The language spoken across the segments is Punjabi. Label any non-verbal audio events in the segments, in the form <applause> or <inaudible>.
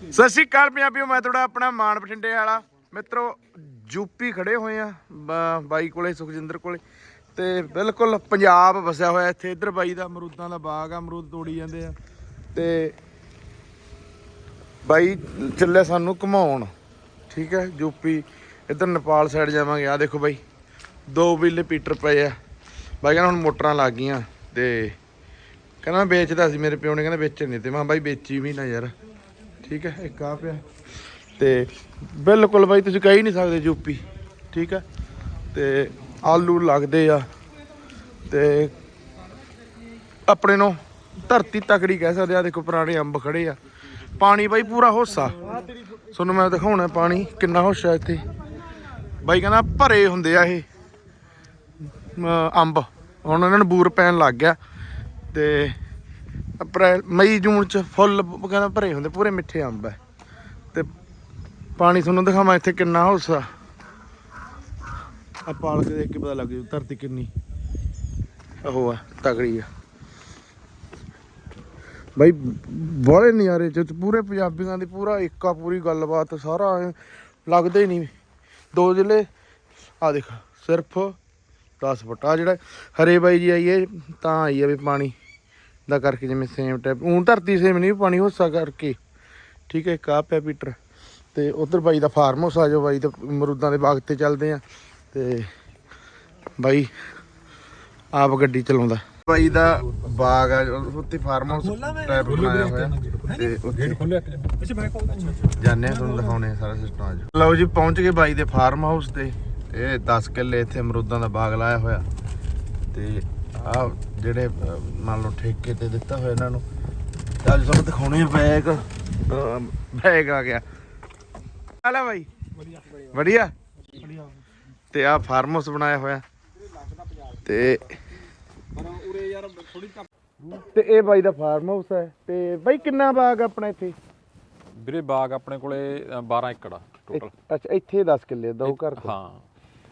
ਸਤਿ ਸ਼੍ਰੀ ਅਕਾਲ ਪੰਜਾਬੀਓ, ਮੈਂ ਤੁਹਾਡਾ ਆਪਣਾ ਮਾਨ ਬਠਿੰਡੇ ਵਾਲਾ। ਮਿੱਤਰੋ ਯੂਪੀ ਖੜੇ ਹੋਏ ਆ ਬਾਈ ਕੋਲੇ, ਸੁਖਜਿੰਦਰ ਕੋਲੇ। ਤੇ ਬਿਲਕੁਲ ਪੰਜਾਬ ਵਸਿਆ ਹੋਇਆ ਇੱਥੇ। ਇੱਧਰ ਬਾਈ ਦਾ ਅਮਰੂਦਾਂ ਦਾ ਬਾਗ ਆ, ਅਮਰੂਦ ਤੋੜੀ ਜਾਂਦੇ ਆ। ਤੇ ਬਾਈ ਚੱਲੇ ਸਾਨੂੰ ਘੁਮਾਉਣ। ਠੀਕ ਹੈ ਯੂਪੀ ਇੱਧਰ ਨੇਪਾਲ ਸਾਈਡ ਜਾਵਾਂਗੇ। ਆ ਦੇਖੋ ਬਾਈ, ਦੋ ਬਿੱਲੇ ਪੀਟਰ ਪਏ ਆ। ਬਾਈ ਕਹਿੰਦਾ ਹੁਣ ਮੋਟਰਾਂ ਲੱਗ ਗਈਆਂ ਤੇ ਕਹਿੰਦਾ ਵੇਚਦਾ ਸੀ, ਮੇਰੇ ਪਿਓ ਨੇ ਕਹਿੰਦਾ ਵੇਚਣ ਨਹੀਂ ਤੇ ਮੈਂ ਕਿਹਾ ਬਾਈ ਵੇਚੀ ਵੀ ਨਾ ਯਾਰ। ਠੀਕ ਹੈ, ਇੱਕ ਆ ਪਿਆ ਤੇ ਬਿਲਕੁਲ ਬਾਈ, ਤੁਸੀਂ ਕਹਿ ਹੀ ਨਹੀਂ ਸਕਦੇ ਯੂਪੀ ਠੀਕ ਹੈ, ਤੇ ਆਲੂ ਲੱਗਦੇ ਆ। ਤੇ ਆਪਣੇ ਨੂੰ ਧਰਤੀ ਤਕੜੀ ਕਹਿ ਸਕਦੇ ਆ। ਦੇਖੋ, ਪੁਰਾਣੇ ਅੰਬ ਖੜੇ ਆ। ਪਾਣੀ ਬਾਈ, ਪੂਰਾ ਹੋਸਾ। ਤੁਹਾਨੂੰ ਮੈਂ ਦਿਖਾਉਣਾ ਪਾਣੀ, ਕਿੰਨਾ ਹੋਸਾ ਇੱਥੇ। ਬਾਈ ਕਹਿੰਦਾ ਭਰੇ ਹੁੰਦੇ ਆ ਇਹ ਅੰਬ। ਹੁਣ ਇਹਨਾਂ ਨੂੰ ਬੂਰ ਪੈਣ ਲੱਗ ਗਿਆ। ਤੇ ਅਪ੍ਰੈਲ, ਮਈ, ਜੂਨ ਚ ਫੁੱਲ ਬ- ਕਹਿੰਦਾ ਭਰੇ ਹੁੰਦੇ, ਪੂਰੇ ਮਿੱਠੇ ਅੰਬ ਹੈ ਤੇ ਪਾਣੀ ਤੁਹਾਨੂੰ ਦਿਖਾਵਾਂ ਇੱਥੇ ਕਿੰਨਾ ਹੌਸਾ ਆ ਪਾਲ ਕੇ ਦੇਖ ਕੇ ਪਤਾ ਲੱਗ ਜੂ ਧਰਤੀ ਕਿੰਨੀ। ਉਹ ਆ, ਤਗੜੀ ਆ। ਬਾਈ, ਬੜੇ ਨਜ਼ਾਰੇ ਚ, ਪੂਰੇ ਪੰਜਾਬੀਆਂ ਦੀ ਪੂਰਾ ਏਕਾ ਪੂਰੀ ਗੱਲਬਾਤ, ਸਾਰਾ ਲੱਗਦਾ ਹੀ ਨਹੀਂ। ਦੋ ਜ਼ਿਲ੍ਹੇ ਆ ਦੇਖ, ਸਿਰਫ 10 ਫੁੱਟ। ਆ ਜਿਹੜਾ ਹਰੇ ਬਾਈ ਜੀ ਆਈਏ ਤਾਂ ਆਈ ਆ ਵੀ ਪਾਣੀ। ਦਾ ਕਰਕੇ ਜਿਵੇਂ ਸੇਮ ਟਾਈਪ ਹੁਣ ਧਰਤੀ ਸੇਮ ਨਹੀਂ ਪਾਣੀ ਹੋਸਾ ਕਰਕੇ। ਠੀਕ ਹੈ ਇੱਕ ਆ ਪਿਆ ਪੀਟਰ। ਤੇ ਉਧਰ ਬਾਈ ਦਾ ਫਾਰਮ ਹਾਊਸ ਆ ਜਾਓ ਬਾਈ ਤੇ ਅਮਰੂਦਾਂ ਦੇ ਬਾਗ ਤੇ ਚੱਲਦੇ ਆ। ਤੇ ਬਾਈ ਆਪ ਗੱਡੀ ਚਲਾਉਂਦਾ। ਬਾਈ ਦਾ ਬਾਗ ਆ ਉੱਤੇ ਫਾਰਮ ਹਾਊਸ ਟਾਈਪ ਬਣਾਇਆ ਹੋਇਆ। ਤੇ ਉੱਥੇ। ਜਾਣੇ। ਤੁਹਾਨੂੰ ਦਿਖਾਉਣੇ ਆ ਸਾਰਾ ਸਿਸਟਮ ਅੱਜ ਲਓ ਜੀ ਪਹੁੰਚ ਗਏ ਬਾਈ ਦੇ ਫਾਰਮ ਹਾਊਸ ਤੇ। ਇਹ 10 ਕਿੱਲੇ ਇੱਥੇ ਅਮਰੂਦਾਂ ਦਾ ਬਾਗ ਲਾਇਆ ਹੋਇਆ। ਤੇ ਆ ਜਿਹੜੇ ਮੰਨ ਲਓ ਠੇਕੇ ਤੇ ਦਿੱਤਾ ਹੋਇਆ ਇਹਨਾਂ ਨੂੰ। ਤੇ ਅੱਜ ਤੁਹਾਨੂੰ ਦਿਖਾਉਣੇ ਬੈਗ ਬੈਗ ਆ ਗਿਆ। ਹਾਲਾ ਬਾਈ। ਵਧੀਆ। ਤੇ ਆ ਫਾਰਮ ਹਾਊਸ ਬਣਾਇਆ ਹੋਇਆ। ਤੇ ਤੇ ਇਹ ਬਾਈ ਦਾ ਫਾਰਮ ਹਾਊਸ ਹੈ। ਤੇ ਬਾਈ ਕਿੰਨਾ ਬਾਗ ਆਪਣਾ ਇੱਥੇ? ਵੀਰੇ ਬਾਗ ਆਪਣੇ ਕੋਲੇ ਅ, 12 ਏਕੜ ਆ ਟੋਟਲ ਅੱਛਾ ਇੱਥੇ 10 ਕਿੱਲੇ ਦੋ ਘਰ ਤੇ? ਹਾਂ।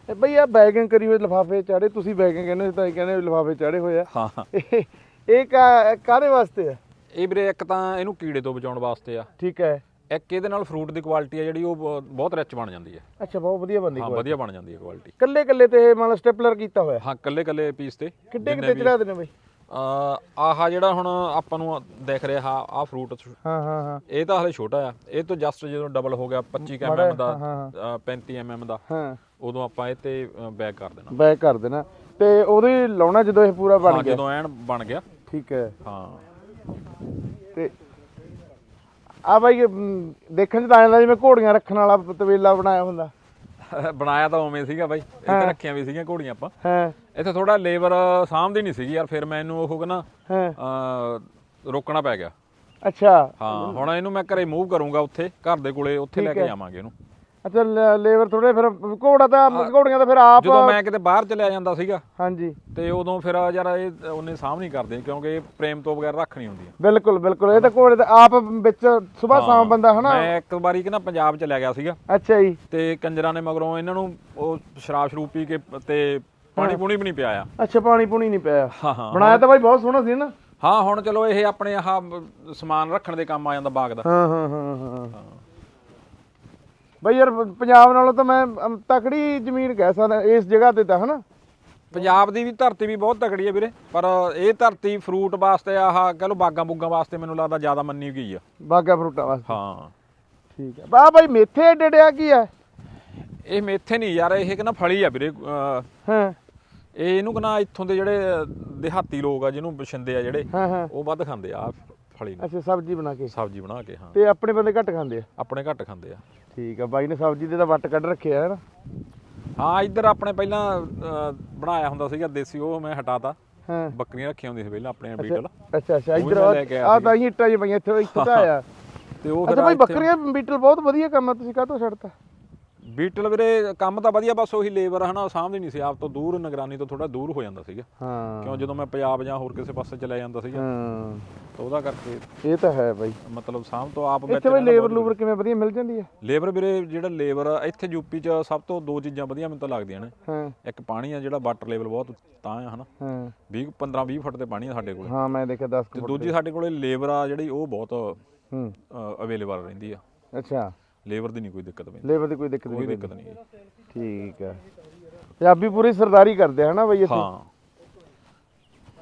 ਇਹ ਬਈ ਆ ਬੈਗਿੰਗ ਕਰੀ ਹੋਏ ਲਿਫਾਫੇ ਚਾੜੇ ਤੁਸੀਂ ਬੈਗਿੰਗ ਕਹਿੰਦੇ ਤਾਂ ਕਹਿੰਦੇ ਲਿਫਾਫੇ ਚਾੜੇ ਹੋਏ ਆ। ਹਾਂ। ਇਹ ਇਹ ਕਾ ਕਾਦੇ ਵਾਸਤੇ ਆ? ਇਹ ਵੀਰੇ ਇੱਕ ਤਾਂ ਇਹਨੂੰ ਕੀੜੇ ਤੋਂ ਬਚਾਉਣ ਵਾਸਤੇ ਆ। ਠੀਕ ਹੈ। ਇੱਕ ਇਹਦੇ ਨਾਲ ਫਰੂਟ ਦੀ ਕੁਆਲਿਟੀ ਆ ਜਿਹੜੀ ਉਹ ਬ- ਬਹੁਤ ਰਿਚ ਬਣ ਜਾਂਦੀ ਹੈ ਅੱਛਾ ਬਹੁਤ ਵਧੀਆ ਬੰਦੀ ਹਾਂ ਵਧੀਆ ਬਣ ਜਾਂਦੀ ਹੈ ਕੁਆਲਿਟੀ ਕੱਲੇ ਕੱਲੇ ਤੇ ਇਹ ਮੰਨ ਲਓ ਸਟੈਪਲਰ ਕੀਤਾ ਹੋਇਆ? ਹਾਂ ਕੱਲੇ ਕੱਲੇ ਪੀਸ ਤੇ। ਕਿੱਡੇ ਕਿੱਡੇ ਚੜਾ ਦੇਣੇ ਬਈ? ਅ ਆਹ ਜਿਹੜਾ ਹੁਣ ਆਪਾਂ ਨੂੰ ਦਿਖ ਰਿਹਾ ਆ ਫਰੂਟ ਹਾਂ ਹਾਂ ਹਾਂ। ਇਹ ਤਾਂ ਹਲੇ ਛੋਟਾ ਆ। ਇਹ ਤੋਂ ਜਸਟ ਜਦੋਂ ਡਬਲ ਹੋ ਗਿਆ 25 mm ਦਾ ਅ, 35 mm ਦਾ। ਹਾਂ। ਉਦੋਂ ਆਪਾਂ ਇਹ ਤੇ ਬੈਕ ਕਰ ਦੇਣਾ। ਬੈਗ ਕਰ ਦੇਣਾ। ਤੇ ਉਹਦੇ ਲਾਉਣਾ ਜਦੋਂ ਇਹ ਪੂਰਾ ਬਣ ਹਾਂ ਗਿਆ? ਜਦੋਂ ਐਨ ਬਣ ਗਿਆ। ਠੀਕ ਹੈ। ਹਾਂ। ਤੇ ਆ ਬਾਈ ਦੇਖਣ ਚ ਤਾਂ ਆਇਆ ਜਿਵੇਂ ਘੋੜੀਆਂ ਰੱਖਣ ਵਾਲਾ ਤਵੇਲਾ ਬਣਾਇਆ ਹੁੰਦਾ। <laughs> ਬਣਾਇਆ ਤਾਂ ਉਵੇਂ ਸੀਗਾ ਬਾਈ। ਇੱਥੇ ਰੱਖੀਆਂ ਵੀ ਸੀਗੀਆਂ ਘੋੜੀਆਂ ਆਪਾਂ। ਹਾਂ। ਇੱਥੇ ਥੋੜਾ ਲੇਬਰ ਸਾਂਭਦੀ ਨਹੀਂ ਸੀਗੀ ਯਾਰ ਫਿਰ ਮੈਨੂੰ ਉਹ ਕਹਿੰਦਾ ਹਾਂ। ਰੋਕਣਾ ਪੈ ਗਿਆ। ਅੱਛਾ। ਹਾਂ ਹੁਣ ਇਹਨੂੰ ਮੈਂ ਘਰੇ ਮੂਵ ਕਰੂੰਗਾ ਉੱਥੇ ਘਰ ਦੇ ਕੋਲੇ ਉੱਥੇ ਲੈ ਕੇ ਜਾਵਾਂਗੇ ਇਹਨੂੰ। ਅੱਛਾ ਲੇਬਰ ਥੋੜੇ ਫਿਰ ਘੋੜਾ ਤਾਂ ਘੋੜੀਆਂ ਤਾਂ ਫਿਰ ਆਪ ਜਦੋਂ ਮੈਂ ਕਿਤੇ ਬਾਹਰ ਚਲਿਆ ਜਾਂਦਾ ਸੀਗਾ ਹਾਂਜੀ। ਤੇ ਉਦੋਂ ਫਿਰ ਯਾਰ ਇਹ ਉਹਨੇ ਸਾਂਭ ਨਹੀਂ ਕਰਦੇ ਕਿਉਂਕਿ ਇਹ ਪ੍ਰੇਮ ਤੋਂ ਬਗੈਰ ਰੱਖ ਨਹੀਂ ਹੁੰਦੀ। ਬਿਲਕੁਲ ਬਿਲਕੁਲ। ਇਹ ਤਾਂ ਘੋੜੇ ਤਾਂ ਆਪ ਵਿੱਚ ਸਵੇਰ ਸ਼ਾਮ ਬੰਦਾ ਹਨਾ? ਮੈਂ ਇੱਕ ਵਾਰੀ ਕਿ ਨਾ ਪੰਜਾਬ ਚਲਿਆ ਗਿਆ ਸੀਗਾ। ਅੱਛਾ ਜੀ। ਤੇ ਕੰਜਰਾਂ ਨੇ ਮਗਰੋਂ ਇਹਨਾਂ ਨੂੰ ਉਹ ਸ਼ਰਾਬ ਸ਼ਰੂਬ ਪੀ ਕੇ ਤੇ ਪਾਣੀ ਪੂਣੀ ਵੀ ਨਹੀਂ ਪਿਆਇਆ। ਅੱਛਾ ਪਾਣੀ ਪੂਣੀ ਨਹੀਂ ਪਿਆ। ਹਾਂ ਹਾਂ। ਬਣਾਇਆ ਤਾਂ ਬਾਈ ਬਹੁਤ ਸੋਹਣਾ ਸੀ ਨਾ। ਹਾਂ ਹੁਣ ਚਲੋ ਇਹ ਆਪਣੇ ਆਹ ਸਮਾਨ ਰੱਖਣ ਦੇ ਕੰਮ ਆ ਜਾਂਦਾ ਬਾਗ ਦਾ। ਹਾਂ ਹਾਂ ਹਾਂ। ਹਾਂ। ਬਾਈ ਯਾਰ ਪੰਜਾਬ ਨਾਲੋਂ ਤਾਂ ਮੈਂ ਅਮ, ਤਕੜੀ ਜ਼ਮੀਨ ਕਹਿ ਸਕਦਾ ਇਸ ਜਗ੍ਹਾ ਤੇ ਤਾਂ ਹਨਾ? ਪੰਜਾਬ ਦੀ ਵੀ ਧਰਤੀ ਵੀ ਬਹੁਤ ਤਕੜੀ ਹੈ ਵੀਰੇ ਪਰ ਇਹ ਧਰਤੀ ਫਰੂਟ ਵਾਸਤੇ ਆਹ ਕਹ ਲੋ ਬਾਗਾਂ ਬੁੱਗਾਂ ਵਾਸਤੇ ਮੈਨੂੰ ਲੱਗਦਾ ਜ਼ਿਆਦਾ ਮੰਨੀ ਗਈ ਆ। ਬਾਗਾ ਫਰੂਟਾਂ ਵਾਸਤੇ? ਹਾਂ। ਠੀਕ ਹੈ ਬਾ ਬਾਈ ਮੇਥੇ ਡੜਿਆ ਕੀ ਹੈ ਇਹ ਮੇਥੇ ਨਹੀਂ ਯਾਰ ਇਹ ਕਹਿੰਦਾ ਫਲੀ ਆ ਵੀਰੇ ਅਹ ਹਾਂ। ਇਹ ਇਹਨੂੰ ਕਹਿੰਦਾ ਇੱਥੋਂ ਦੇ ਜਿਹੜੇ ਦਿਹਾਤੀ ਲੋਕ ਆ ਜਿਹਨੂੰ ਬਸ਼ਿੰਦੇ ਆ ਜਿਹੜੇ ਹਾਂ ਹਾਂ। ਉਹ ਵੱਧ ਖਾਂਦੇ ਆ। ਆਹ ਫਲੀ ਨੂੰ। ਅੱਛਾ ਸਬਜ਼ੀ ਬਣਾ ਕੇ। ਸਬਜ਼ੀ ਬਣਾ ਕੇ ਹਾਂ। ਤੇ ਆਪਣੇ ਬੰਦੇ ਘੱਟ ਖਾਂਦੇ ਆ? ਆਪਣੇ ਘੱਟ ਖਾਂਦੇ ਆ। ਠੀਕ ਆ ਬਾਈ ਨੇ ਸਬਜ਼ੀ ਦੇ ਤਾਂ ਵੱਟ ਕੱਢ ਰੱਖਿਆ ਹੈ ਨਾ? ਹਾਂ ਇੱਧਰ ਆਪਣੇ ਪਹਿਲਾਂ ਬਣਾਇਆ ਹੁੰਦਾ ਸੀਗਾ ਦੇਸੀ ਉਹ ਮੈਂ ਹਟਾਤਾ। ਹਾਂ। ਬੱਕਰੀਆਂ ਰੱਖੀਆਂ ਹੁੰਦੀਆਂ ਸੀ ਪਹਿਲਾਂ ਆਪਣੇ ਬੀਟਲ। ਅੱਛਾ ਅੱਛਾ ਇੱਧਰ ਆ ਤਾਂ ਇੱਟਾਂ ਜਿਹੀਆਂ ਪਈਆਂ ਇੱਥੇ ਇੱਥੇ ਤਾਂ ਆਇਆ। ਤੇ ਉਹ ਅੱਛਾ ਫਿਰ ਬਾਈ ਇੱਥੇ- ਬੱਕਰੀਆਂ ਬੀਟਲ ਬਹੁਤ ਵਧੀਆ ਕੰਮ ਆ ਤੁਸੀਂ ਕਾਹਤੋਂ ਛੱਡਤਾ? ਬੀਟਲ ਵੀਰੇ ਕੰਮ ਤਾਂ ਵਧੀਆ ਬਸ ਉਹੀ ਲੇਬਰ ਹਨਾ ਸਾਂਭਦੀ ਨਹੀਂ ਸੀ ਆਪ ਤੋਂ ਦੂਰ ਨਿਗਰਾਨੀ ਤੋਂ ਥੋੜਾ ਦੂਰ ਹੋ ਜਾਂਦਾ ਸੀਗਾ। ਹਾਂ। ਕਿਉਂ ਜਦੋਂ ਮੈਂ ਪੰਜਾਬ ਜਾਂ ਹੋਰ ਕਿਸੇ ਪਾਸੇ ਚਲਾ ਜਾਂਦਾ ਸੀਗਾ। ਹਾਂ। ਤਾਂ ਉਹਦਾ ਕਰਕੇ ਇਹ ਤਾਂ ਹੈ ਬਾਈ। ਮਤਲਬ ਸਾਂਭ ਤੋਂ ਆਪ ਇੱਥੇ ਬਾਈ ਲੇਬਰ ਲੂਬਰ ਕਿਵੇਂ ਵਧੀਆ ਮਿਲ ਜਾਂਦੀ ਹੈ ਲੇਬਰ ਵੀਰੇ ਜਿਹੜਾ ਲੇਬਰ ਇੱਥੇ ਯੂਪੀ 'ਚ ਸਭ ਤੋਂ ਦੋ ਚੀਜ਼ਾਂ ਵਧੀਆ ਮੈਨੂੰ ਤਾਂ ਲੱਗਦੀਆਂ ਨੇ। ਹਾਂ। ਇੱਕ ਪਾਣੀ ਆ ਜਿਹੜਾ ਵਾਟਰ ਲੈਵਲ ਬਹੁਤ ਤਾਂ ਆ ਹਨਾ। ਹਾਂ। 20 15 20 ਫੁੱਟ ਤੇ ਪਾਣੀ ਆ ਸਾਡੇ ਕੋਲ। ਹਾਂ ਮੈਂ ਦੇਖਿਆ 10 ਤੇ ਦੂਜੀ ਸਾਡੇ ਕੋਲੇ ਲੇਬਰ ਆ ਜਿਹੜੀ ਉਹ ਬਹੁਤ ਹੂੰ। ਅਵੇਲੇਬਲ ਰਹਿੰਦੀ ਆ। ਅੱਛਾ। ਲੇਬਰ ਦੀ ਨਹੀਂ ਕੋਈ ਦਿੱਕਤ ਪੈਂਦੀ। ਲੇਬਰ ਦੀ ਕੋਈ ਦਿੱਕਤ ਕੋਈ ਨਹੀਂ ਦਿੱਕਤ ਨਹੀਂ ਠੀਕ ਹੈ। ਪੰਜਾਬੀ ਪੂਰੀ ਸਰਦਾਰੀ ਕਰਦੇ ਆ ਹਨਾ ਬਈ ਇੱਥੇ ਹਾਂ।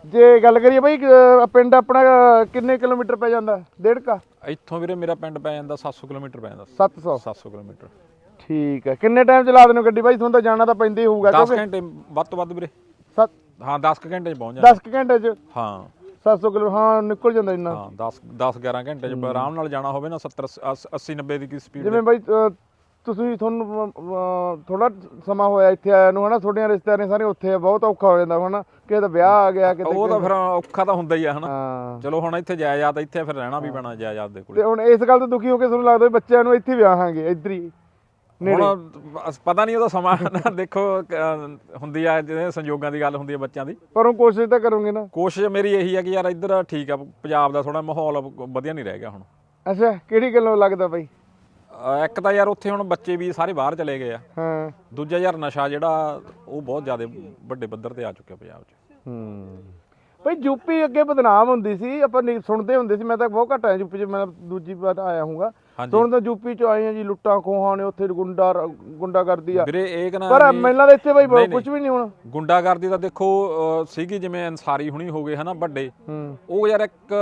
ਜੇ ਗੱਲ ਕਰੀਏ ਬਈ ਅਹ ਪਿੰਡ ਆਪਣਾ ਅਹ ਕਿੰਨੇ ਕਿਲੋਮੀਟਰ ਪੈ ਜਾਂਦਾ? ਡੇਢ ਕਾ? ਇੱਥੋਂ ਵੀਰੇ ਮੇਰਾ ਪਿੰਡ ਪੈ ਜਾਂਦਾ 700 ਕਿਲੋਮੀਟਰ ਪੈ ਜਾਂਦਾ। 700 700 ਕਿਲੋਮੀਟਰ। ਠੀਕ ਹੈ। ਕਿੰਨੇ ਟਾਈਮ ਚਲਾ ਦਿੰਦੇ ਹੋ ਗੱਡੀ ਬਾਈ? ਤੁਹਾਨੂੰ ਤਾਂ ਜਾਣਾ ਤਾਂ ਪੈਂਦਾ ਹੀ ਹੋਊਗਾ 10 ਘੰਟੇ ਵੱਧ ਤੋਂ ਵੱਧ ਵੀਰੇ। ਸੱਤ ਹਾਂ 10 ਕੁ ਘੰਟੇ ਚ ਪਹੁੰਚ ਜਾਂਦਾ। 10 ਕੁ ਘੰਟੇ ਚ? ਹਾਂ। 700 ਕਿਲੋ ਹਾਂ ਨਿਕਲ ਜਾਂਦਾ ਇੰਨਾ। ਹਾਂ 10 10 11 ਘੰਟੇ ਚ ਆਰਾਮ ਨਾਲ ਜਾਣਾ ਹੋਵੇ ਨਾ 70 80 90 ਦੀ ਕੀ ਸਪੀਡ ਜਿਵੇਂ ਬਾਈ ਤੁਸੀਂ ਤੁਹਾਨੂੰ ਥੋੜਾ ਸਮਾਂ ਹੋਇਆ ਇੱਥੇ ਆਇਆ ਨੂੰ ਹਨਾ ਤੁਹਾਡੀਆਂ ਰਿਸ਼ਤੇਦਾਰੀਆਂ ਸਾਰੇ ਉੱਥੇ ਆ ਬਹੁਤ ਔਖਾ ਹੋ ਜਾਂਦਾ ਹਨਾ ਕਿਸੇ ਦਾ ਵਿਆਹ ਆ ਗਿਆ ਕਿਤੇ ਉਹ ਤਾਂ ਫਿਰ ਔਖਾ ਤਾਂ ਹੁੰਦਾ ਹੀ ਆ ਹਨਾ। ਚਲੋ ਹੁਣ ਇੱਥੇ ਜਾਇਦਾਦ ਇੱਥੇ ਫਿਰ ਰਹਿਣਾ ਵੀ ਪੈਣਾ ਜਾਇਦਾਦ ਦੇ ਕੋਲ। ਤੇ ਹੁਣ ਇਸ ਗੱਲ ਤੋਂ ਦੁਖੀ ਹੋ ਕੇ ਤੁਹਾਨੂੰ ਲੱਗਦਾ ਬੱਚਿਆਂ ਨੂੰ ਇੱਥੇ ਵਿਆਹਾਂਗੇ ਇੱਧਰ ਹੀ। ਹੁਣ ਪਤਾ ਨਹੀਂ ਉਹਦਾ ਸਮਾਂ ਨਾ ਦੇਖੋ ਅਹ, ਹੁੰਦੀ ਆ ਜਿਹਦੇ ਸੰਯੋਗਾਂ ਦੀ ਗੱਲ ਹੁੰਦੀ ਆ ਬੱਚਿਆਂ ਦੀ। ਪਰ ਉਹ ਕੋਸ਼ਿਸ਼ ਤਾਂ ਕਰੋਗੇ ਨਾ। ਕੋਸ਼ਿਸ਼ ਮੇਰੀ ਇਹੀ ਆ ਕਿ ਯਾਰ ਇੱਧਰ ਠੀਕ ਆ ਪੰਜਾਬ ਦਾ ਥੋੜਾ ਮਾਹੌਲ ਵਧੀਆ ਨਹੀਂ ਰਹਿ ਗਿਆ ਹੁਣ। ਅੱਛਾ ਕਿਹੜੀ ਗੱਲੋਂ ਲੱਗਦਾ ਬਾਈ? ਅਹ, ਇੱਕ ਤਾਂ ਯਾਰ ਉੱਥੇ ਹੁਣ ਬੱਚੇ ਵੀ ਸਾਰੇ ਬਾਹਰ ਚਲੇ ਗਏ ਆ। ਹਾਂ। ਦੂਜਾ ਯਾਰ ਨਸ਼ਾ ਜਿਹੜਾ ਉਹ ਬਹੁਤ ਜ਼ਿਆਦਾ ਵੱਡੇ ਪੱਧਰ ਤੇ ਆ ਚੁੱਕਿਆ ਪੰਜਾਬ 'ਚ। ਹੂੰ। ਬਈ ਯੂਪੀ ਅੱਗੇ ਬਦਨਾਮ ਹੁੰਦੀ ਸੀ ਆਪਾਂ ਨਹੀਂ ਸੁਣਦੇ ਹੁੰਦੇ ਸੀ ਮੈਂ ਤਾਂ ਬਹੁਤ ਘੱਟ ਆਇਆ ਯੂਪੀ 'ਚ ਮੈਂ ਦੂਜੀ ਵਾਰ ਆਇਆ ਹੂੰਗਾ ਹਾਂਜੀ। ਸੁਣ ਤਾਂ ਯੂਪੀ 'ਚ ਆਏ ਆ ਜੀ ਲੁੱਟਾਂ ਖੋਹਾਂ ਨੇ ਉੱਥੇ ਗੁੰਡਾ ਗੁੰਡਾ ਕਰਦੀ ਆ। ਵੀਰੇ ਇਹ ਕਹਿੰਦਾ ਪਰ ਮੈਨੂੰ ਤਾਂ ਇੱਥੇ ਬਾਈ ਕੁਝ ਵੀ ਨਹੀਂ ਹੁਣ। ਗੁੰਡਾਗਰਦੀ ਦਾ ਦੇਖੋ ਸੀਗੀ ਜਿਵੇਂ ਅਨਸਾਰੀ ਹੁਣੀ ਹੋ ਗਏ ਹਨਾ ਵੱਡੇ। ਉਹ ਯਾਰ ਇੱਕ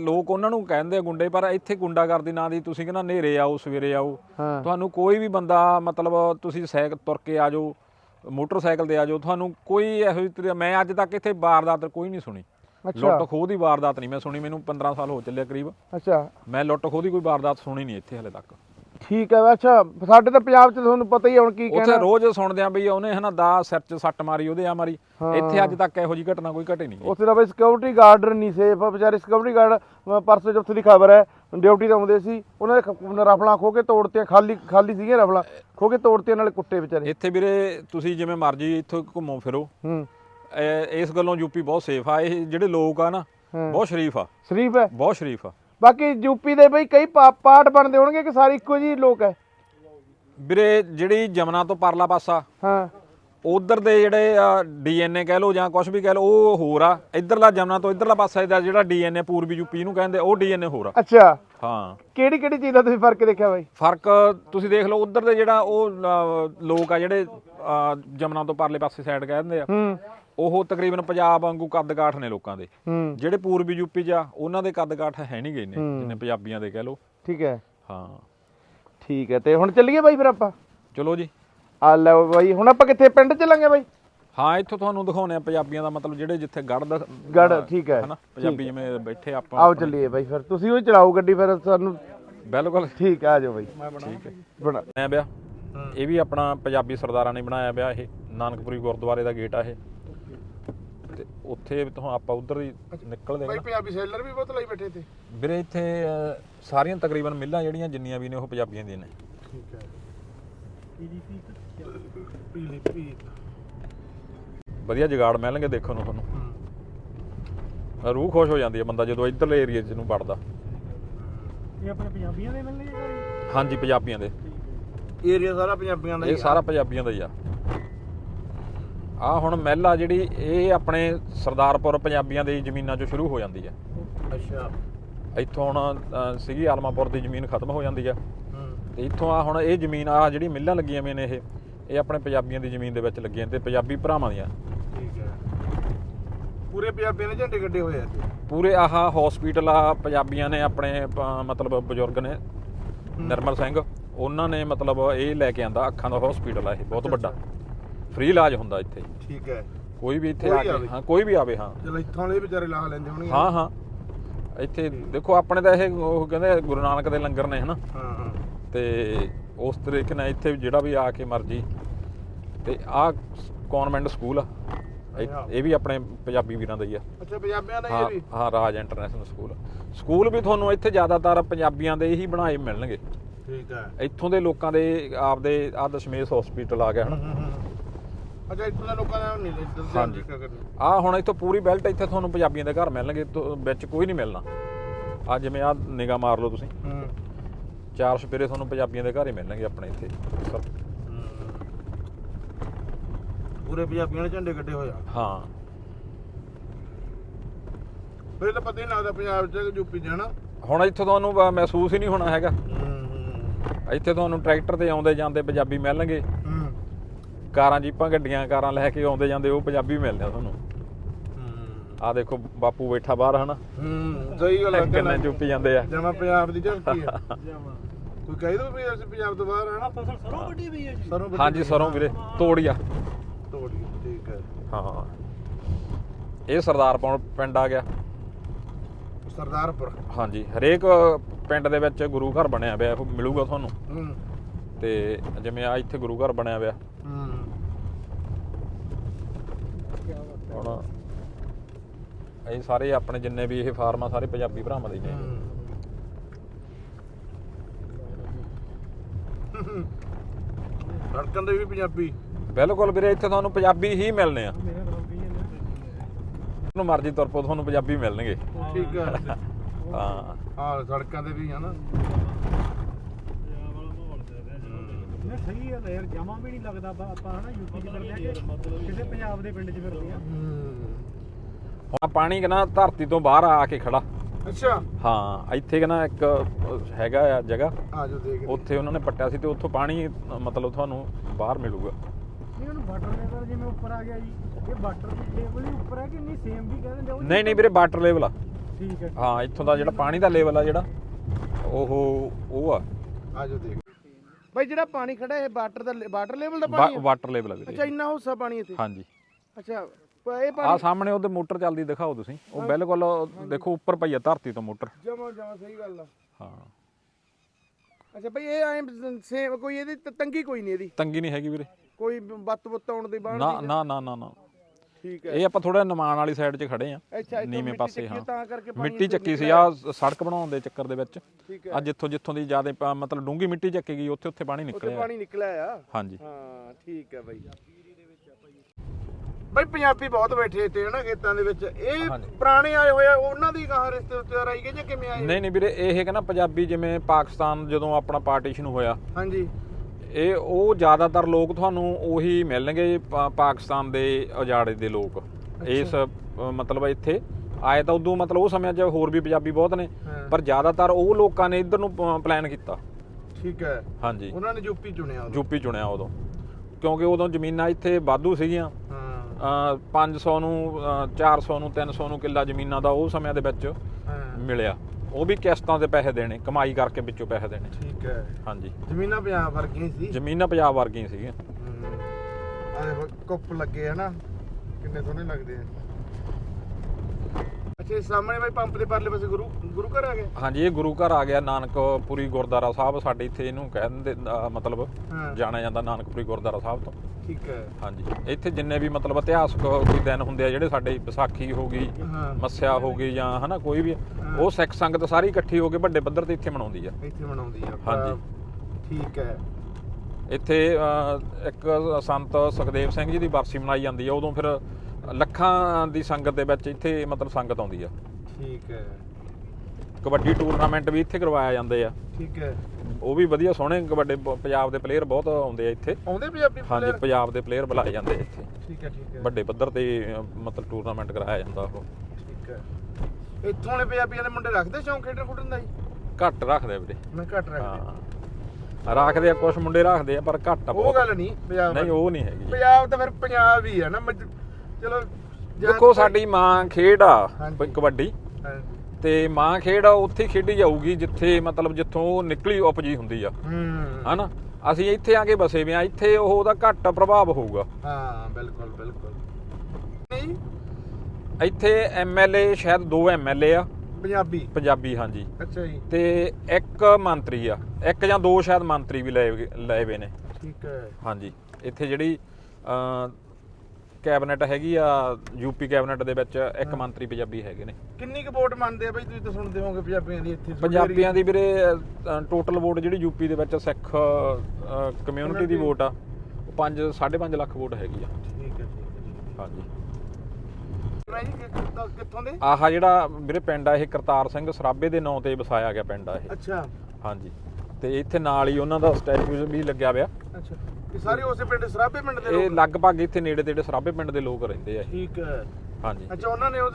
ਲੋਕ ਉਹਨਾਂ ਨੂੰ ਕਹਿੰਦੇ ਗੁੰਡੇ ਪਰ ਇੱਥੇ ਗੁੰਡਾਗਰਦੀ ਨਾਂ ਦੀ ਤੁਸੀਂ ਕਹਿੰਦਾ ਨੇਰੇ ਆਓ ਸਵੇਰੇ ਆਓ। ਤੁਹਾਨੂੰ ਕੋਈ ਵੀ ਬੰਦਾ ਮਤਲਬ ਤੁਸੀਂ ਸਾਈਕਲ ਤੁਰ ਕੇ ਆ ਜਾਓ ਮੋਟਰਸਾਈਕਲ ਤੇ ਆ ਜਾਓ ਤੁਹਾਨੂੰ ਕੋਈ ਇਹੋ ਜਿਹੀ ਮੈਂ ਅੱਜ ਤੱਕ ਇੱਥੇ ਵਾਰਦਾਤ ਕੋਈ ਨਹੀਂ ਸੁਣੀ। ਲੁੱਟ ਖੋਹ ਦੀ ਵਾਰਦਾਤ ਨਹੀਂ ਮੈਂ ਸੁਣੀ ਮੈਨੂੰ 15 ਸਾਲ ਹੋ ਚੱਲੇ ਕਰੀਬ। ਅੱਛਾ। ਮੈਂ ਲੁੱਟ ਖੋਹ ਦੀ ਕੋਈ ਵਾਰਦਾਤ ਸੁਣੀ ਨਹੀਂ ਇੱਥੇ ਹਲੇ ਤੱਕ। ਠੀਕ ਹੈ ਅੱਛਾ ਸਾਡੇ ਤਾਂ ਪੰਜਾਬ 'ਚ ਤੁਹਾਨੂੰ ਪਤਾ ਹੀ ਹੁਣ ਕੀ ਉੱਥੇ ਕਹਿਣਾ। ਰੋਜ਼ ਸੁਣਦੇ ਆ ਬਈ ਉਹਨੇ ਹਨਾ ਦਾ ਸਿਰ 'ਚ ਸੱਟ ਮਾਰੀ ਉਹਦੇ ਆ ਮਾਰੀ। ਇੱਥੇ ਅੱਜ ਤੱਕ ਇਹੋ ਜੀ ਘਟਨਾ ਕੋਈ ਘਟੇ ਨਹੀਂ। ਉੱਥੇ ਦਾ ਬਈ ਸਿਕਿਉਰਿਟੀ ਗਾਰਡ ਨਹੀਂ ਸੇਫ ਆ ਵਿਚਾਰੇ ਸਿਕਿਉਰਿਟੀ ਗਾਰਡ ਪਰਸੋਂ ਚੌਥੇ ਦੀ ਖਬਰ ਹੈ ਡਿਊਟੀ ਤੇ ਆਉਂਦੇ ਸੀ ਉਹਨਾਂ ਦੇ ਰਫਲਾਂ ਖੋ ਕੇ ਤੋੜਤੀਆਂ ਖਾਲੀ ਖਾਲੀ ਸੀਗੀਆਂ ਰਫਲਾਂ ਖੋ ਕੇ ਤੋੜਤੀਆਂ ਨਾਲੇ ਕੁੱਟੇ ਵਿਚਾਰੇ। ਇੱਥੇ ਵੀਰੇ ਤੁਸੀਂ ਜਿਵੇਂ ਮਰਜ਼ੀ ਇੱਥੋਂ ਘੁੰਮੋ ਫਿਰੋ। ਹੂੰ। ਇਹ- ਇਸ ਗੱਲੋਂ ਯੂਪੀ ਬਹੁਤ ਸੇਫ ਆ। ਇਹ ਜਿਹੜੇ ਲੋਕ ਆ ਨਾ ਹਾਂ। ਬਹੁਤ ਸ਼ਰੀਫ ਆ। ਸ਼ਰੀਫ ਹੈ ਬਹੁਤ ਸ਼ਰੀਫ ਆ। ਬਾਕੀ ਯੂਪੀ ਦੇ ਬਈ ਕਈ ਪਾ- ਪਾਰਟ ਬਣਦੇ ਹੋਣਗੇ ਕਿ ਸਾਰੇ ਇੱਕੋ ਜਿਹੇ ਲੋਕ ਹੈ ਵੀਰੇ ਜਿਹੜੀ ਜਮਨਾ ਤੋਂ ਪਰਲਾ ਪਾਸਾ ਹਾਂ। ਉਧਰ ਦੇ ਜਿਹੜੇ ਡੀਐਨਏ ਕਹਿ ਲਓ ਜਾਂ ਕੁਝ ਵੀ ਕਹਿ ਲਓ ਉਹ ਹੋਰ ਆ। ਇਧਰਲਾ ਜਮਨਾ ਤੋਂ ਇਧਰਲਾ ਪਾਸਾ ਦਾ ਜਿਹੜਾ ਡੀਐਨਏ ਪੂਰਬੀ ਯੂਪੀ ਨੂੰ ਕਹਿੰਦੇ ਉਹ ਡੀਐਨਏ ਹੋਰ ਆ। ਅੱਛਾ। ਹਾਂ। ਕਿਹੜੀ ਕਿਹੜੀ ਚੀਜ਼ ਦਾ ਤੁਸੀਂ ਫ਼ਰਕ ਦੇਖਿਆ ਬਾਈ? ਫ਼ਰਕ ਤੁਸੀਂ ਦੇਖ ਲਓ ਉਧਰ ਦੇ ਜਿਹੜਾ ਉਹ ਲੋਕ ਆ ਜਿਹੜੇ ਜਮਨਾ ਤੋਂ ਪਰਲੇ ਪਾਸੇ ਸਾਈਡ ਕਹਿੰਦੇ ਆ। ਹੂੰ। ਉਹ ਤਕਰੀਬਨ ਪੰਜਾਬ ਵਾਂਗੂ ਕੱਦ ਕਾਠ ਨੇ ਲੋਕਾਂ ਦੇ। ਹੂੰ। ਜਿਹੜੇ ਪੂਰਬੀ ਯੂਪੀ 'ਚ ਆ ਉਹਨਾਂ ਦੇ ਕੱਦ ਕਾਠ ਹੈ ਨਹੀਂ ਗਏ ਨੇ ਜਿੰਨੇ ਪੰਜਾਬੀਆਂ ਦੇ ਕਹਿ ਲਓ। ਠੀਕ ਹੈ। ਹਾਂ। ਠੀਕ ਹੈ ਤੇ ਹੁਣ ਚੱਲੀਏ ਬਾਈ ਫਿਰ ਆਪਾਂ? ਚਲੋ ਜੀ। ਆ ਲੈ ਬਾਈ ਹੁਣ ਆਪਾਂ ਕਿੱਥੇ ਪਿੰਡ ਚੱਲਾਂਗੇ ਬਾਈ? ਹਾਂ ਇੱਥੋਂ ਤੁਹਾਨੂੰ ਦਿਖਾਉਣੇ ਆ ਪੰਜਾਬੀਆਂ ਦਾ ਮਤਲਬ ਜਿਹੜੇ ਜਿੱਥੇ ਗੜ ਦਾ ਗੜ ਠੀਕ ਹੈ ਹਨਾ ਪੰਜਾਬੀ ਜਿਵੇਂ ਬੈਠੇ ਆਪਾਂ ਆਓ ਚੱਲੀਏ ਬਾਈ ਫਿਰ ਤੁਸੀਂ ਉਹ ਚਲਾਓ ਗੱਡੀ ਫਿਰ ਸਾਨੂੰ ਬਿਲਕੁਲ। ਠੀਕ ਆ, ਆ ਜਾਓ ਬਾਈ। ਠੀਕ ਹੈ। ਬਣਾ। ਬਣਾਇਆ ਪਿਆ। ਇਹ ਵੀ ਆਪਣਾ ਪੰਜਾਬੀ ਸਰਦਾਰਾਂ ਨੇ ਬਣਾਇਆ ਪਿਆ ਇਹ ਨਾਨਕਪੁਰੀ ਗੁਰਦੁਆਰੇ ਦਾ ਗੇਟ ਆ ਇਹ। ਤੇ ਉੱਥੇ ਤੋਂ ਆਪਾਂ ਉਧਰ ਹੀ ਨਿਕਲਦੇ ਹਾਂ। ਪੰਜਾਬੀ ਸੇਲਰ ਵੀ ਬਹੁਤ ਲਈ ਬੈਠੇ ਤੇ ਵੀਰੇ ਇੱਥੇ ਸਾਰੀਆਂ ਤਕਰੀਬਨ ਮਿੱਲਾਂ ਜਿਹੜੀਆਂ ਜਿੰਨੀਆਂ ਵੀ ਨੇ ਉਹ ਪੰਜਾਬੀਆਂ ਦੀਆਂ ਨੇ। ਠੀਕ ਹੈ। ਪੀਲੀ ਪੀਲੀ। ਵਧੀਆ ਜਗਾੜ ਮਿਲਣਗੇ ਦੇਖਣ ਨੂੰ ਤੁਹਾਨੂੰ। ਰੂਹ ਖੁਸ਼ ਹੋ ਜਾਂਦੀ ਹੈ ਬੰਦਾ ਜਦੋਂ ਇੱਧਰਲੇ ਏਰੀਆ 'ਚ ਨੂੰ ਵੜਦਾ। ਇਹ ਆਪਣੇ ਪੰਜਾਬੀਆਂ ਦੇ ਮਿਲਣਗੇ ਘਰੇ ਹਾਂਜੀ ਪੰਜਾਬੀਆਂ ਦੇ। ਏਰੀਆ ਸਾਰਾ ਪੰਜਾਬੀਆਂ ਦਾ ਇਹ ਸਾਰਾ ਪੰਜਾਬੀਆਂ ਦਾ ਹੀ ਆ। ਆ ਹੁਣ ਮਹਿਲ ਆ ਜਿਹੜੀ ਇਹ ਆਪਣੇ ਸਰਦਾਰਪੁਰ ਪੰਜਾਬੀਆਂ ਦੀ ਜ਼ਮੀਨਾਂ 'ਚੋਂ ਸ਼ੁਰੂ ਹੋ ਜਾਂਦੀ ਹੈ ਅੱਛਾ। ਇੱਥੋਂ ਹੁਣ ਅ, ਸੀਗੀ ਆਲਮਾਪੁਰ ਦੀ ਜ਼ਮੀਨ ਖਤਮ ਹੋ ਜਾਂਦੀ ਹੂੰ। ਤੇ ਇੱਥੋਂ ਆ ਹੁਣ ਇਹ ਜ਼ਮੀਨ ਆ ਜਿਹੜੀ ਮਿੱਲਾਂ ਲੱਗੀਆਂ ਹੋਈਆਂ ਨੇ ਇਹ ਇਹ ਆਪਣੇ ਪੰਜਾਬੀਆਂ ਦੀ ਜ਼ਮੀਨ ਦੇ ਵਿੱਚ ਲੱਗੀਆਂ ਤੇ ਪੰਜਾਬੀ ਭਰਾਵਾਂ ਦੀਆਂ। ਠੀਕ ਹੈ। ਪੂਰੇ ਪੰਜਾਬੀਆਂ ਦੇ ਝੰਡੇ ਗੱਡੇ ਹੋਏ ਆ ਇੱਥੇ? ਪੂਰੇ ਆਹ ਹਸਪੀਟਲ ਆ ਪੰਜਾਬੀਆਂ ਨੇ ਆਪਣੇ ਅ, ਮਤਲਬ ਬਜ਼ੁਰਗ ਨੇ ਨਿਰਮਲ ਸਿੰਘ ਉਹਨਾਂ ਨੇ ਮਤਲਬ ਇਹ ਲੈ ਕੇ ਆਂਦਾ ਅੱਖਾਂ ਦਾ ਹਸਪੀਟਲ ਆ ਇਹ ਬਹੁਤ ਵੱਡਾ। ਫ੍ਰੀ ਇਲਾਜ ਹੁੰਦਾ ਇੱਥੇ। ਠੀਕ ਹੈ। ਕੋਈ ਵੀ ਇੱਥੇ ਕੋਈ ਆ ਕੇ ਆਵੇ। ਹਾਂ ਕੋਈ ਵੀ ਆਵੇ ਹਾਂ। ਚਲੋ ਇੱਥੋਂ ਵਾਲੇ ਵਿਚਾਰੇ ਲਾਹ ਲੈਂਦੇ ਹੋਣਗੇ। ਹਾਂ ਹਾਂ। ਇੱਥੇ ਦੇਖੋ ਆਪਣੇ ਤਾਂ ਇਹ ਉਹ ਕਹਿੰਦੇ ਗੁਰੂ ਨਾਨਕ ਦੇ ਲੰਗਰ ਨੇ ਹਨਾ? ਹਾਂ ਹਾਂ। ਤੇ ਉਸ ਤਰੀਕੇ ਨਾਲ ਇੱਥੇ ਜਿਹੜਾ ਵੀ ਆ ਕੇ ਮਰਜ਼ੀ ਤੇ ਆਹ ਕਨਵੈਂਟ ਸਕੂਲ ਆ। ਇਹ- ਇਹ ਵੀ ਆਪਣੇ ਪੰਜਾਬੀ ਵੀਰਾਂ ਦਾ ਹੀ ਆ। ਅੱਛਾ ਪੰਜਾਬੀਆਂ ਦਾ ਹਾਂ ਹਾਂ ਰਾਜ ਇੰਟਰਨੈਸ਼ਨਲ ਸਕੂਲ ਸਕੂਲ ਵੀ ਤੁਹਾਨੂੰ ਇੱਥੇ ਜ਼ਿਆਦਾਤਰ ਪੰਜਾਬੀਆਂ ਦੇ ਹੀ ਬਣਾਏ ਮਿਲਣਗੇ। ਠੀਕ ਹੈ। ਇੱਥੋਂ ਦੇ ਲੋਕਾਂ ਦੇ ਆਪਦੇ ਆ ਦਸ਼ਮੇਸ਼ ਹਸਪੀਟਲ ਆ ਗਿਆ ਹਨਾ? ਅੱਛਾ ਇੱਥੋਂ ਦੇ ਲੋਕਾਂ ਦਾ ਨਹੀਂ ਇੱਧਰ ਦੇ ਹਾਂਜੀ। ਅਮਰੀਕਾ ਕਰਨੀ। ਆ ਹੁਣ ਇੱਥੋਂ ਪੂਰੀ ਬੈਲਟ ਇੱਥੇ ਤੁਹਾਨੂੰ ਪੰਜਾਬੀਆਂ ਦੇ ਘਰ ਮਿਲਣਗੇ ਵਿੱਚ ਕੋਈ ਨਹੀਂ ਮਿਲਣਾ। ਆ ਜਿਵੇਂ ਆ ਨਿਗਾਹ ਮਾਰ ਲਓ ਤੁਸੀਂ। ਹੂੰ। ਚਾਰ ਸਪੇਰੇ ਤੁਹਾਨੂੰ ਪੰਜਾਬੀਆਂ ਦੇ ਘਰ ਹੀ ਮਿਲਣਗੇ ਆਪਣੇ ਇੱਥੇ। ਸਰ ਪੂਰੇ ਪੰਜਾਬੀਆਂ ਦੇ ਝੰਡੇ ਗੱਡੇ ਹੋਇਆ ਹਾਂ। ਫਿਰ ਤਾਂ ਪਤਾ ਹੀ ਨਹੀਂ ਲੱਗਦਾ ਪੰਜਾਬ ਚ ਯੂਪੀ ਚ ਹਨਾ ਹੁਣ ਇੱਥੇ ਤੁਹਾਨੂੰ ਬ- ਮਹਿਸੂਸ ਹੀ ਨਹੀਂ ਹੋਣਾ ਹੈਗਾ। ਹੂੰ ਇੱਥੇ ਤੁਹਾਨੂੰ ਟਰੈਕਟਰ ਤੇ ਆਉਂਦੇ ਜਾਂਦੇ ਪੰਜਾਬੀ ਮਿਲਣਗੇ। ਕਾਰਾਂ ਜੀਪਾਂ ਗੱਡੀਆਂ ਕਾਰਾਂ ਲੈ ਕੇ ਆਉਂਦੇ ਜਾਂਦੇ ਉਹ ਪੰਜਾਬੀ ਮਿਲਦੇ ਆ ਤੁਹਾਨੂੰ। ਆ ਦੇਖੋ ਬਾਪੂ ਬੈਠਾ ਬਾਹਰ ਹਨਾ? ਹੂੰ ਸਹੀ ਗੱਲ ਹੈ ਕਿੰਨੇ ਚੁੱਪੀ ਜਾਂਦੇ ਆ। ਜਮਾ ਪੰਜਾਬ ਦੀ ਝਲਕੀ ਆ। ਜਾਵਾ <laughs> ਕੋਈ ਕਹਿ ਦੋ ਵੀ ਅਸੀਂ ਪੰਜਾਬ ਤੋਂ ਬਾਹਰ ਆ ਆ ਫਸਲ ਸਰੋਂ ਵੱਡੀ ਵੀ ਹੈ ਜੀ। ਸਰੋਂ ਵੱਡੀ ਹਾਂਜੀ ਸਰੋਂ ਵੀਰੇ ਤੋੜੀਆ। ਤੋੜੀ ਠੀਕ ਹੈ ਹਾਂ। ਇਹ ਸਰਦਾਰਪੁਰ ਪਿੰਡ ਆ ਗਿਆ। ਸਰਦਾਰਪੁਰ? ਹਾਂਜੀ ਹਰੇਕ ਪਿੰਡ ਦੇ ਵਿੱਚ ਗੁਰੂ ਘਰ ਬਣਿਆ ਹੋਇਆ ਉਹ ਮਿਲੂਗਾ ਤੁਹਾਨੂੰ। ਹੂੰ। ਤੇ ਜਿਵੇਂ ਆ ਇੱਥੇ ਗੁਰੂ ਘਰ ਬਣਿਆ ਹੋਇਆ ਹੂੰ ਹੁਣ ਇਹ ਸਾਰੇ ਆਪਣੇ ਜਿੰਨੇ ਵੀ ਇਹ ਫਾਰਮ ਆ ਸਾਰੇ ਪੰਜਾਬੀ ਭਰਾਵਾਂ ਦੇ ਨੇ। ਸੜਕਾਂ ਦੇ ਵੀ ਪੰਜਾਬੀ। ਬਿਲਕੁਲ ਵੀਰੇ ਇੱਥੇ ਤੁਹਾਨੂੰ ਪੰਜਾਬੀ ਹੀ ਮਿਲਨੇ ਆ। ਜਿਹਨੂੰ ਮਰਜ਼ੀ ਤੁਰ ਪੋ ਤੁਹਾਨੂੰ ਪੰਜਾਬੀ ਮਿਲਣਗੇ। ਠੀਕ ਹੈ ਹਾਂ। ਹਾਂ ਸੜਕਾਂ ਤੇ ਵੀ ਹੈ ਨਾ। ਨਾ ਸਹੀ ਹੈ ਯਾਰ ਜਮਾ ਵੀ ਨਹੀਂ ਲੱਗਦਾ ਆਪਾਂ ਹਨਾ ਯੂਪੀ ਚ ਫਿਰਦੇ ਆ ਕਿ ਕਿਸੇ ਪੰਜਾਬ ਦੇ ਪਿੰਡ ਚ ਫਿਰਦੇ ਆ। ਹੁਣ ਆਹ ਪਾਣੀ ਕਿ ਨਾ ਧਰਤੀ ਤੋਂ ਬਾਹਰ ਆ ਕੇ ਖੜਾ। ਅੱਛਾ। ਹਾਂ ਇੱਥੇ ਕਿ ਨਾ ਇੱਕ ਹੈਗਾ ਆ ਜਗ੍ਹਾ। ਆ ਜੋ ਦੇਖ ਉੱਥੇ ਉਹਨਾਂ ਨੇ ਪੱਟਿਆ ਸੀ ਤੇ ਉੱਥੋਂ ਪਾਣੀ ਮਤਲਬ ਤੁਹਾਨੂੰ ਬਾਹਰ ਮਿਲੂਗਾ। ਨਹੀਂ ਉਹਨੂੰ ਵਾਟਰ ਲੈਵਲ ਜਿਵੇਂ ਉੱਪਰ ਆ ਗਿਆ ਜੀ ਇਹ ਵਾਟਰ ਲੈਵਲ ਹੀ ਉੱਪਰ ਹੈ ਕਿ ਨਹੀਂ? ਸੇਮ ਵੀ ਕਹਿੰਦੇ ਉਹ ਨਹੀਂ ਨਹੀਂ ਵੀਰੇ ਵਾਟਰ ਲੈਵਲ ਆ। ਠੀਕ ਹੈ। ਹਾਂ ਇੱਥੋਂ ਦਾ ਜਿਹੜਾ ਪਾਣੀ ਦਾ ਲੈਵਲ ਆ ਜਿਹੜਾ ਉਹ ਉਹ ਆ। ਆ ਜੋ ਦੇਖ ਭਾਈ ਜਿਹੜਾ ਪਾਣੀ ਖੜਾ ਇਹ ਵਾਟਰ ਦਾ ਵਾਟਰ ਲੈਵਲ ਦਾ ਪਾਣੀ ਹੈ? ਵਾਟਰ ਲੈਵਲ ਆ ਅੱਛਾ ਵੀਰੇ ਇੰਨਾ ਹੋਸਾ ਪਾਣੀ ਇੱਥੇ? ਹਾਂਜੀ। ਅੱਛਾ ਪ- ਇਹ ਆ ਸਾਹਮਣੇ ਉਹਦੇ ਮੋਟਰ ਚੱਲਦੀ ਦਿਖਾਓ ਤੁਸੀਂ। ਉਹ ਬਿਲਕੁਲ ਦੇਖੋ ਉੱਪਰ ਪਈ ਆ ਧਰਤੀ ਤੋਂ ਮੋਟਰ। ਜਮਾ ਜਮਾ ਸਹੀ ਗੱਲ ਆ। ਹਾਂ। ਅੱਛਾ ਭਾਈ ਇਹ ਐ ਸੇਮ ਕੋਈ ਇਹਦੀ ਤ- ਤੰਗੀ ਕੋਈ ਨਹੀਂ ਇਹਦੀ? ਤੰਗੀ ਨਹੀਂ ਹੈਗੀ ਵੀਰੇ। ਕੋਈ ਬੱਤ ਬੁੱਤ ਆਉਣ ਦੀ ਬਾਣ ਨਾ ਨਾ ਨਾ ਨਾ ਨਾ। ਠੀਕ ਹੈ। ਇਹ ਆਪਾਂ ਥੋੜਾ ਨਿਮਾਣ ਵਾਲੀ ਸਾਈਡ 'ਚ ਖੜੇ ਆ ਇੱਥੋਂ ਨੀਵੇਂ ਮਿੱਟੀ ਪਾਸੇ ਚੱਕੀ ਹਾਂ। ਤਾਂ ਕਰਕੇ ਪਾਣੀ ਮਿੱਟੀ ਚੱਕੀ ਸੀ ਆ ਸੜਕ ਬਣਾਉਣ ਦੇ ਚੱਕਰ ਦੇ ਵਿੱਚ। ਠੀਕ ਆ ਜਿੱਥੋਂ ਜਿੱਥੋਂ ਦੀ ਜ਼ਿਆਦਾ ਮਤਲਬ ਡੂੰਗੀ ਮਿੱਟੀ ਚੱਕੀ ਗਈ ਉੱਥੇ ਉੱਥੇ ਪਾਣੀ ਉੱਥੇ ਨਿਕਲਿਆ ਪਾਣੀ ਨਿਕਲਿਆ ਆ? ਹਾਂਜੀ। ਹਾਂ ਠੀਕ ਹੈ ਬਾਈ। ਬਾਈ ਪੰਜਾਬੀ ਬਹੁਤ ਬੈਠੇ ਇੱਥੇ ਹਨਾ ਖੇਤਾਂ ਦੇ ਵਿੱਚ। ਇਹ ਹਾਂਜੀ। ਪੁਰਾਣੇ ਆਏ ਹੋਏ ਆ ਉਹਨਾਂ ਦੀ ਕਹਾਂ ਰਿਸ਼ਤੇਦਾਰ ਆਈ ਗਏ ਜਾਂ ਕਿਵੇਂ ਆਏ? ਨਹੀਂ ਨਹੀਂ ਵੀਰੇ ਇਹ ਕਹਿੰਦਾ ਪੰਜਾਬੀ ਜਿਵੇਂ ਪਾਕਿਸਤਾਨ ਜਦੋਂ ਆਪਣਾ ਪਾਰਟੀਸ਼ਨ ਹੋਇਆ। ਹਾਂਜੀ। ਇਹ ਉਹ ਜ਼ਿਆਦਾਤਰ ਲੋਕ ਤੁਹਾਨੂੰ ਉਹੀ ਮਿਲਣਗੇ ਪਾ- ਪਾਕਿਸਤਾਨ ਦੇ ਉਜਾੜੇ ਦੇ ਲੋਕ। ਇਸ ਅ, ਮਤਲਬ ਇੱਥੇ। ਆਏ ਤਾਂ ਉਦੋਂ ਮਤਲਬ ਉਹ ਸਮਿਆਂ 'ਚ ਹੋਰ ਵੀ ਪੰਜਾਬੀ ਬਹੁਤ ਨੇ ਹਾਂ। ਪਰ ਜ਼ਿਆਦਾਤਰ ਉਹ ਲੋਕਾਂ ਨੇ ਇੱਧਰ ਨੂੰ ਪਲਾਨ ਕੀਤਾ। ਠੀਕ ਹੈ। ਹਾਂਜੀ। ਉਹਨਾਂ ਨੇ ਯੂਪੀ ਚੁਣਿਆ ਉਦੋਂ। ਯੂਪੀ ਚੁਣਿਆ ਉਦੋਂ। ਕਿਉਂਕਿ ਉਦੋਂ ਜ਼ਮੀਨਾਂ ਇੱਥੇ ਵਾਧੂ ਸੀਗੀਆਂ। 500 ਨੂੰ ਅ, 400 ਨੂੰ 300 ਨੂੰ ਕਿੱਲਾ ਜ਼ਮੀਨਾਂ ਦਾ ਉਹ ਸਮਿਆਂ ਦੇ ਵਿੱਚ ਮਿਲਿਆ। ਉਹ ਵੀ ਕਿਸ਼ਤਾਂ ਤੇ ਪੈਸੇ ਦੇਣੇ ਕਮਾਈ ਕਰਕੇ ਵਿੱਚੋਂ ਪੈਸੇ ਦੇਣੇ। ਠੀਕ ਹੈ। ਹਾਂਜੀ। ਜ਼ਮੀਨਾਂ ਪੰਜਾਬ ਵਰਗੀਆਂ ਸੀ? ਜ਼ਮੀਨਾਂ ਪੰਜਾਬ ਵਰਗੀਆਂ ਸੀਗੀਆਂ। ਆ ਦੇਖੋ ਕੁੱਪ ਲੱਗੇ ਹਨਾ। ਕਿੰਨੇ ਸੋਹਣੇ ਲੱਗਦੇ ਆ। ਅੱਛਾ ਇਹ ਸਾਹਮਣੇ ਬਾਈ ਪੰਪ ਦੇ ਪਰਲੇ ਪਾਸੇ ਗੁਰੂ ਗੁਰੂ ਘਰ ਆ ਗਿਆ ਹਾਂਜੀ ਇਹ ਗੁਰੂ ਘਰ ਆ ਗਿਆ ਨਾਨਕਪੁਰੀ ਗੁਰਦੁਆਰਾ ਸਾਹਿਬ ਸਾਡੇ ਇੱਥੇ ਇਹਨੂੰ ਕਹਿ ਦਿੰਦੇ ਅ, ਮਤਲਬ ਹਾਂ। ਜਾਣਿਆ ਜਾਂਦਾ ਨਾਨਕਪੁਰੀ ਗੁਰਦੁਆਰਾ ਸਾਹਿਬ ਤੋਂ। ਠੀਕ ਹੈ। ਹਾਂਜੀ ਇੱਥੇ ਜਿੰਨੇ ਵੀ ਮਤਲਬ ਇਤਿਹਾਸਕ ਕੋਈ ਦਿਨ ਹੁੰਦੇ ਆ ਜਿਹੜੇ ਸਾਡੇ ਵਿਸਾਖੀ ਹੋ ਗਈ ਹਾਂ। ਮੱਸਿਆ ਹੋ ਗਈ ਜਾਂ ਹਨਾ ਕੋਈ ਵੀ ਉਹ ਸਿੱਖ ਸੰਗਤ ਸਾਰੀ ਇਕੱਠੀ ਹੋ ਕੇ ਵੱਡੇ ਪੱਧਰ ਤੇ ਇੱਥੇ ਮਨਾਉਂਦੀ ਆ। ਇੱਥੇ ਮਨਾਉਂਦੀ ਆ ਹਾਂਜੀ। ਠੀਕ ਹੈ। ਇੱਥੇ ਅ, ਇੱਕ ਸੰਤ ਸੁਖਦੇਵ ਸਿੰਘ ਜੀ ਦੀ ਬਰਸੀ ਮਨਾਈ ਜਾਂਦੀ ਆ ਉਦੋਂ ਫਿਰ ਲੱਖਾਂ ਦੀ ਸੰਗਤ ਦੇ ਵਿੱਚ ਇੱਥੇ ਮਤਲਬ ਸੰਗਤ ਆਉਂਦੀ ਆ। ਠੀਕ ਹੈ। ਕਬੱਡੀ ਟੂਰਨਾਮੈਂਟ ਵੀ ਇੱਥੇ ਕਰਵਾਇਆ ਜਾਂਦੇ ਆ। ਠੀਕ ਹੈ। ਉਹ ਵੀ ਵਧੀਆ ਸੋਹਣੇ ਕਬੱਡੀ ਪੰਜਾਬ ਦੇ ਪਲੇਅਰ ਬਹੁਤ ਆਉਂਦੇ ਆ ਇੱਥੇ। ਆਉਂਦੇ ਪੰਜਾਬੀ ਹਾਂਜੀ player? ਪੰਜਾਬ ਦੇ ਪਲੇਅਰ ਬੁਲਾਏ ਜਾਂਦੇ ਆ ਇੱਥੇ। ਠੀਕ ਹੈ ਠੀਕ ਹੈ। ਵੱਡੇ ਪੱਧਰ ਤੇ ਮਤਲਬ ਟੂਰਨਾਮੈਂਟ ਕਰਾਇਆ ਜਾਂਦਾ ਉਹ। ਠੀਕ ਹੈ। ਇੱਥੋਂ ਵਾਲੇ ਪੰਜਾਬੀਆਂ ਦੇ ਮੁੰਡੇ ਰੱਖਦੇ ਸ਼ੌਂਕ ਖੇਡਣ ਖੁੱਡਣ ਦਾ ਜੀ? ਘੱਟ ਰੱਖਦੇ ਆ ਵੀਰੇ। ਮੈਂ ਘੱਟ ਰੱਖਦੇ ਹਾਂ। ਰੱਖਦੇ ਆ ਕੁਝ ਮੁੰਡੇ ਰੱਖਦੇ ਆ ਪਰ ਘੱਟ ਆ ਉਹ ਗੱਲ ਨਹੀਂ ਪੰਜਾਬ ਨਹੀਂ ਉਹ ਨਹੀਂ ਹੈਗੀ। ਪੰਜਾਬ ਤਾਂ ਫਿਰ ਪੰਜਾਬ ਹੀ ਹੈ ਨਾ ਚਲੋ ਜਾਂ- ਦੇਖੋ ਸਾਡੀ ਮਾਂ ਖੇਡ ਆ ਹਾਂਜੀ। ਕਬੱਡੀ। ਹਾਂਜੀ। ਤੇ ਮਾਂ ਖੇਡ ਆ ਉੱਥੇ ਹੀ ਖੇਡੀ ਜਾਊਗੀ ਜਿੱਥੇ ਮਤਲਬ ਜਿੱਥੋਂ ਉਹ ਨਿਕਲੀ ਉਪਜੀ ਹੁੰਦੀ ਆ। ਹੂੰ। ਹਨਾ? ਅਸੀਂ ਇੱਥੇ ਆ ਕੇ ਬਸੇ ਵੀ ਆ ਇੱਥੇ ਉਹ ਉਹਦਾ ਘੱਟ ਪ੍ਰਭਾਵ ਹੋਊਗਾ। ਹਾਂ ਬਿਲਕੁਲ ਬਿਲਕੁਲ। ਨਹੀਂ। ਇੱਥੇ ਐਮਐਲਏ ਸ਼ਾਇਦ ਦੋ ਐਮਐਲਏ ਆ। ਪੰਜਾਬੀ। ਪੰਜਾਬੀ ਹਾਂਜੀ। ਅੱਛਾ ਜੀ। ਤੇ ਇੱਕ ਮੰਤਰੀ ਆ। ਇੱਕ ਜਾਂ ਦੋ ਸ਼ਾਇਦ ਮੰਤਰੀ ਵੀ ਲਏ ਵੇ- ਲਏ ਵੇ ਨੇ। ਠੀਕ ਹੈ। ਹਾਂਜੀ। ਇੱਥੇ ਜਿਹੜੀ ਕੈਬਨਿਟ ਹੈਗੀ ਆ ਯੂਪੀ ਕੈਬਨਿਟ ਦੇ ਵਿੱਚ ਇੱਕ ਮੰਤਰੀ ਪੰਜਾਬੀ ਹੈਗੇ ਨੇ। ਕਿੰਨੀ ਕੁ ਵੋਟ ਮੰਨਦੇ ਆ ਬਈ ਤੁਸੀਂ ਤਾਂ ਸੁਣਦੇ ਹੋਵੋਗੇ ਪੰਜਾਬੀਆਂ ਦੀ ਇੱਥੇ ਪੰਜਾਬੀਆਂ ਦੀ ਵੀਰੇ ਟੋਟਲ ਵੋਟ ਜਿਹੜੀ ਯੂਪੀ ਦੇ ਵਿੱਚ ਸਿੱਖ ਕਮਿਊਨਿਟੀ ਦੀ ਵੋਟ ਆ ਉਹ 5 5.5 ਲੱਖ ਵੋਟ ਹੈਗੀ ਆ। ਠੀਕ ਹੈ ਠੀਕ ਹੈ ਹਾਂਜੀ। ਮੈਂ ਜੀ ਕਿ- ਕਿੱਥੋਂ- ਕਿੱਥੋਂ ਦੇ? ਆਹ ਜਿਹੜਾ ਵੀਰੇ ਪਿੰਡ ਆ ਇਹ ਕਰਤਾਰ ਸਿੰਘ ਸਰਾਬੇ ਦੇ ਨਾਂ ਤੇ ਵਸਾਇਆ ਗਿਆ ਪਿੰਡ ਆ ਇਹ। ਅੱਛਾ। ਹਾਂਜੀ। ਤੇ ਇੱਥੇ ਨਾਲ ਹੀ ਉਹਨਾਂ ਦਾ ਸਟੈਚੂ ਵੀ ਲੱਗਿਆ ਹੋਇਆ ਅੱਛਾ। ਇਹ ਸਾਰੇ ਉਸੇ ਪਿੰਡ ਸਰਾਬੇ ਪਿੰਡ ਦੇ ਇਹ ਲੋਕ? ਲਗਭਗ ਇੱਥੇ ਨੇੜੇ ਤੇੜੇ ਸਰਾਬੇ ਪਿੰਡ ਦੇ ਲੋਕ ਰਹਿੰਦੇ ਆ ਇਹ। ਠੀਕ ਹੈ। ਹਾਂਜੀ। ਅੱਛਾ ਉਹਨਾਂ ਨੇ ਉਹ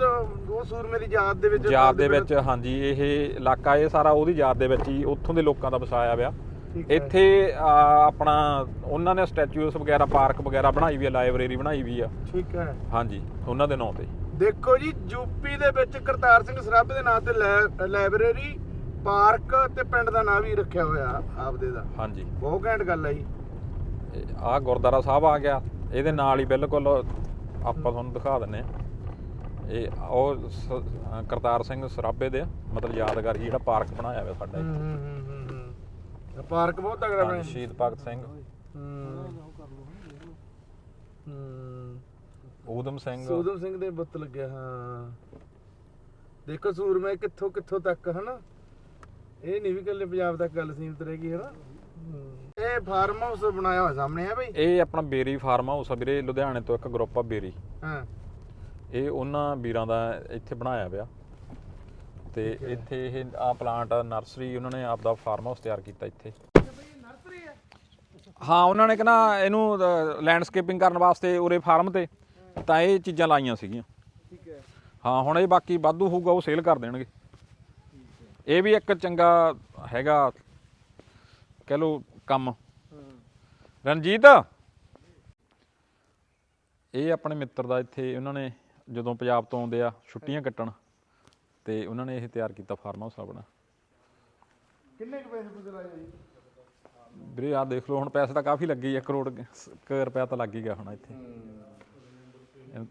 ਉਹ ਸੂਰਮੇ ਦੀ ਯਾਦ ਦੇ ਵਿੱਚ ਯਾਦ ਦੇ ਵਿੱਚ ਹਾਂਜੀ ਇਹ ਇਲਾਕਾ ਇਹ ਸਾਰਾ ਉਹਦੀ ਯਾਦ ਦੇ ਵਿੱਚ ਹੀ ਉੱਥੋਂ ਦੇ ਲੋਕਾਂ ਦਾ ਵਸਾਇਆ ਵਿਆ ਠੀਕ ਹੈ। ਇੱਥੇ ਆ, ਆਪਣਾ ਉਹਨਾਂ ਨੇ ਸਟੈਚੂਸ ਵਗੈਰਾ ਪਾਰਕ ਵਗੈਰਾ ਬਣਾਈ ਵੀ ਆ ਲਾਇਬ੍ਰੇਰੀ ਬਣਾਈ ਵੀ ਆ। ਠੀਕ ਹੈ। ਹਾਂਜੀ ਉਹਨਾਂ ਦੇ ਨਾਂ ਤੇ। ਦੇਖੋ ਜੀ ਯੂਪੀ ਦੇ ਵਿੱਚ ਕਰਤਾਰ ਸਿੰਘ ਸਰਾਭੇ ਦੇ ਨਾਂ ਤੇ ਲਾਇ- ਲਾਇਬ੍ਰੇਰੀ ਪਾਰਕ ਤੇ ਪਿੰਡ ਦਾ ਨਾਂ ਵੀ ਰੱਖਿਆ ਹੋਇਆ ਆਪਦੇ ਦਾ। ਹਾਂਜੀ। ਬਹੁਤ ਘੈਂਟ ਗੱਲ ਹੈ ਜੀ। ਆ ਗੁਰਦੁਆਰਾ ਸਾਹਿਬ ਆ ਗਿਆ। ਇਹਦੇ ਨਾਲ ਹੀ ਬਿਲਕੁਲ ਆਪਾਂ ਤੁਹਾਨੂੰ ਦਿਖਾ ਦਿੰਨੇ ਆ ਇਹ ਉਹ ਕਰਤਾਰ ਸਿੰਘ ਸਰਾਭੇ ਦੇ ਮਤਲਬ ਯਾਦਗਾਰੀ ਜਿਹੜਾ ਪਾਰਕ ਬਣਾਇਆ ਹੋਇਆ ਸਾਡਾ ਇੱਥੇ। ਹੂੰ ਹੂੰ ਹੂੰ ਹੂੰ। ਪਾਰਕ ਬਹੁਤ ਤਗੜਾ ਬਣਿਆ। ਸ਼ਹੀਦ ਭਗਤ ਸਿੰਘ। ਹੂੰ। ਊਧਮ ਸਿੰਘ। ਸੂਦਮ ਸਿੰਘ ਦੇ ਬੁੱਤ ਲੱਗਿਆ ਹਾਂ। ਦੇਖੋ ਸੂਰਮੇ ਕਿੱਥੋਂ ਕਿੱਥੋਂ ਤੱਕ ਹਨਾ? ਇਹ ਨਹੀਂ ਵੀ ਇਕੱਲੇ ਪੰਜਾਬ ਤੱਕ ਗੱਲ ਸੀਮਤ ਰਹੇਗੀ ਹਨਾ? ਹੂੰ। ਇਹ ਫਾਰਮ ਹਾਊਸ ਬਣਾਇਆ ਹੋਇਆ ਸਾਹਮਣੇ ਹੈ ਬਈ? ਇਹ ਆਪਣਾ ਬੇਰੀ ਫਾਰਮ ਹਾਊਸ ਆ ਵੀਰੇ ਲੁਧਿਆਣੇ ਤੋਂ ਇੱਕ ਗਰੁੱਪ ਆ ਬੇਰੀ। ਹਾਂ। ਇਹ ਉਹਨਾਂ ਵੀਰਾਂ ਦਾ ਇੱਥੇ ਬਣਾਇਆ ਹੋਇਆ ਤੇ ਇੱਥੇ ਇਹ ਆ ਪਲਾਂਟ ਨਰਸਰੀ ਉਹਨਾਂ ਨੇ ਆਪਦਾ ਫਾਰਮ ਹਾਊਸ ਤਿਆਰ ਕੀਤਾ ਇੱਥੇ। ਹਾਂ ਉਹਨਾਂ ਨੇ ਕਹਿੰਦਾ ਇਹਨੂੰ ਲੈਂਡਸਕੇਪਿੰਗ ਕਰਨ ਵਾਸਤੇ ਉਰੇ ਫਾਰਮ ਤੇ ਤਾਂ ਇਹ ਚੀਜ਼ਾਂ ਲਾਈਆਂ ਸੀਗੀਆਂ। ਠੀਕ ਹੈ। ਹਾਂ ਹੁਣ ਇਹ ਬਾਕੀ ਵਾਧੂ ਹੋਊਗਾ ਉਹ ਸੇਲ ਕਰ ਦੇਣਗੇ। ਇਹ ਵੀ ਇੱਕ ਚੰਗਾ ਹੈਗਾ ਕਹਿ ਲੋ ਕੰਮ। ਰਣਜੀਤ! ਇਹ ਆਪਣੇ ਮਿੱਤਰ ਦਾ ਇੱਥੇ ਉਹਨਾਂ ਨੇ ਜਦੋਂ ਪੰਜਾਬ ਤੋਂ ਆਉਂਦੇ ਆ ਛੁੱਟੀਆਂ ਕੱਟਣ ਤੇ ਉਹਨਾਂ ਨੇ ਇਹ ਤਿਆਰ ਕੀਤਾ ਫਾਰਮ ਹਾਊਸ ਆਪਣਾ। ਕਿੰਨੇ ਕੁ ਪੈਸੇ ਪੁੱਜ ਲਾਏ ਜੀ? ਵੀਰੇ ਆਹ ਦੇਖ ਲਓ ਹੁਣ ਪੈਸੇ ਤਾਂ ਕਾਫੀ ਲੱਗੇ ਹੀ ਆ ਕਰੋੜ ਕੁ ਰੁਪਇਆ ਤਾਂ ਲੱਗ ਹੀ ਗਿਆ ਹੁਣ ਇੱਥੇ। ਇਹਨਾਂ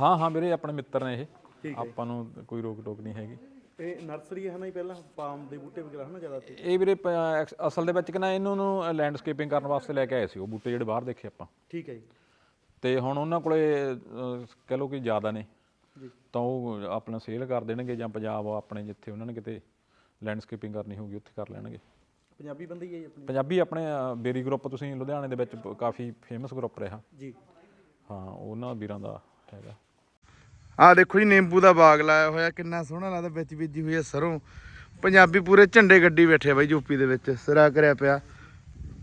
ਹਾਂ ਹਾਂ ਵੀਰੇ ਆਪਣੇ ਮਿੱਤਰ ਨੇ ਇਹ। ਆਪਾਂ ਨੂੰ ਕੋਈ ਰੋਕ ਟੋਕ ਨਹੀਂ ਹੈਗੀ। ਇਹ ਨਰਸਰੀ ਹੈ ਨਾ ਹੀ ਪਹਿਲਾਂ? ਪਾਮ ਦੇ ਬੂਟੇ ਵਗੈਰਾ ਹਨਾ ਜ਼ਿਆਦਾ ਤੇ? ਇਹ ਵੀਰੇ ਪ- ਐਕਸ- ਅਸਲ ਦੇ ਵਿੱਚ ਕਿਨਾ ਇਹਨੂੰ ਨੂੰ ਲੈਂਡਸਕੇਪਿੰਗ ਕਰਨ ਵਾਸਤੇ ਲੈ ਕੇ ਆਏ ਸੀ ਉਹ ਬੂਟੇ ਜਿਹੜੇ ਬਾਹਰ ਦੇਖੇ ਆਪਾਂ। ਠੀਕ ਹੈ ਜੀ। ਤੇ ਹੁਣ ਉਹਨਾਂ ਕੋਲੇ ਅਹ, ਕਹਿ ਲਓ ਕਿ ਜ਼ਿਆਦਾ ਨੇ। ਜੀ। ਤਾਂ ਉਹ ਆਪਣਾ ਸੇਲ ਕਰ ਦੇਣਗੇ ਜਾਂ ਪੰਜਾਬ ਆਪਣੇ ਜਿੱਥੇ ਉਹਨਾਂ ਨੇ ਕਿਤੇ ਲੈਂਡਸਕੇਪਿੰਗ ਕਰਨੀ ਹੋਊਗੀ ਉੱਥੇ ਕਰ ਲੈਣਗੇ। ਪੰਜਾਬੀ ਬੰਦੇ ਹੀ ਹੈ ਜੀ ਆਪਣੇ। ਪੰਜਾਬੀ ਆਪਣੇ ਅਹ, ਬੇਰੀ ਗਰੁੱਪ ਤੁਸੀਂ ਲੁਧਿਆਣੇ ਦੇ ਵਿੱਚ ਕਾਫੀ ਫੇਮਸ ਗਰੁੱਪ ਰਿਹਾ। ਜੀ। ਹਾਂ ਉਹਨਾਂ ਵੀਰਾਂ ਦਾ ਹੈਗਾ। ਆ ਦੇਖੋ ਜੀ ਨਿੰਬੂ ਦਾ ਬਾਗ ਲਾਇਆ ਹੋਇਆ ਕਿੰਨਾ ਸੋਹਣਾ ਲੱਗਦਾ ਵਿੱਚ ਬੀਜੀ ਹੋਈ ਹੈ ਸਰੋਂ। ਪੰਜਾਬੀ ਪੂਰੇ ਝੰਡੇ ਗੱਡੀ ਬੈਠੇ ਬਾਈ ਯੂਪੀ ਦੇ ਵਿੱਚ ਸਿਰਾ ਕਰਿਆ ਪਿਆ।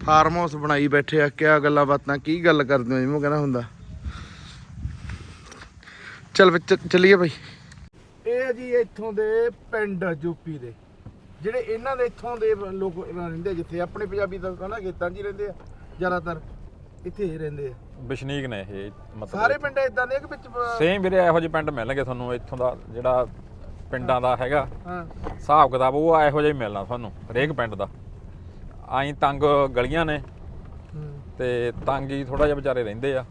ਫਾਰਮ ਹਾਊਸ ਬਣਾਈ ਬੈਠੇ ਆ ਕਿਆ ਗੱਲਾਂ ਬਾਤਾਂ ਕੀ ਗੱਲ ਕਰਦੇ ਹੋ ਜਿਵੇਂ ਕਹਿੰਦਾ ਹੁੰਦਾ। ਚੱਲ ਵਿੱਚ ਚੱਲੀਏ ਬਾਈ। ਇਹ ਆ ਜੀ ਇੱਥੋਂ ਦੇ ਪਿੰਡ ਯੂਪੀ ਦੇ ਜਿਹੜੇ ਇਹਨਾਂ ਦੇ ਇੱਥੋਂ ਦੇ ਲੋਕ ਰਹਿੰਦੇ ਜਿੱਥੇ ਆਪਣੇ ਪੰਜਾਬੀ ਤਾਂ ਕਹਿੰਦਾ ਖੇਤਾਂ 'ਚ ਹੀ ਰਹਿੰਦੇ ਆ ਜ਼ਿਆਦਾਤਰ। ਇੱਥੇ ਹੀ ਰਹਿੰਦੇ ਆ? ਬਿਸ਼ਨੀਕ ਨੇ ਇਹ ਮਤਲਬ ਸਾਰੇ ਪਿੰਡ ਇਦਾਂ ਦੇ ਆ ਕਿ ਵਿੱਚ ਸੇਮ ਵੀਰੇ ਇਹੋ ਜਿਹੇ ਪਿੰਡ ਮਿਲਣਗੇ ਤੁਹਾਨੂੰ ਇੱਥੋਂ ਦਾ ਜਿਹੜਾ ਪਿੰਡਾਂ ਦਾ ਹੈਗਾ। ਹਾਂ। ਹਿਸਾਬ ਕਿਤਾਬ ਉਹ ਇਹੋ ਜਿਹਾ ਹੀ ਮਿਲਣਾ ਤੁਹਾਨੂੰ ਹਰੇਕ ਪਿੰਡ ਦਾ। ਆਈ ਤੰਗ ਗਲੀਆਂ ਨੇ ਹੂੰ। ਤੇ ਤੰਗ ਹੀ ਥੋੜਾ ਜਿਹਾ ਵਿਚਾਰੇ ਰਹਿੰਦੇ ਆ।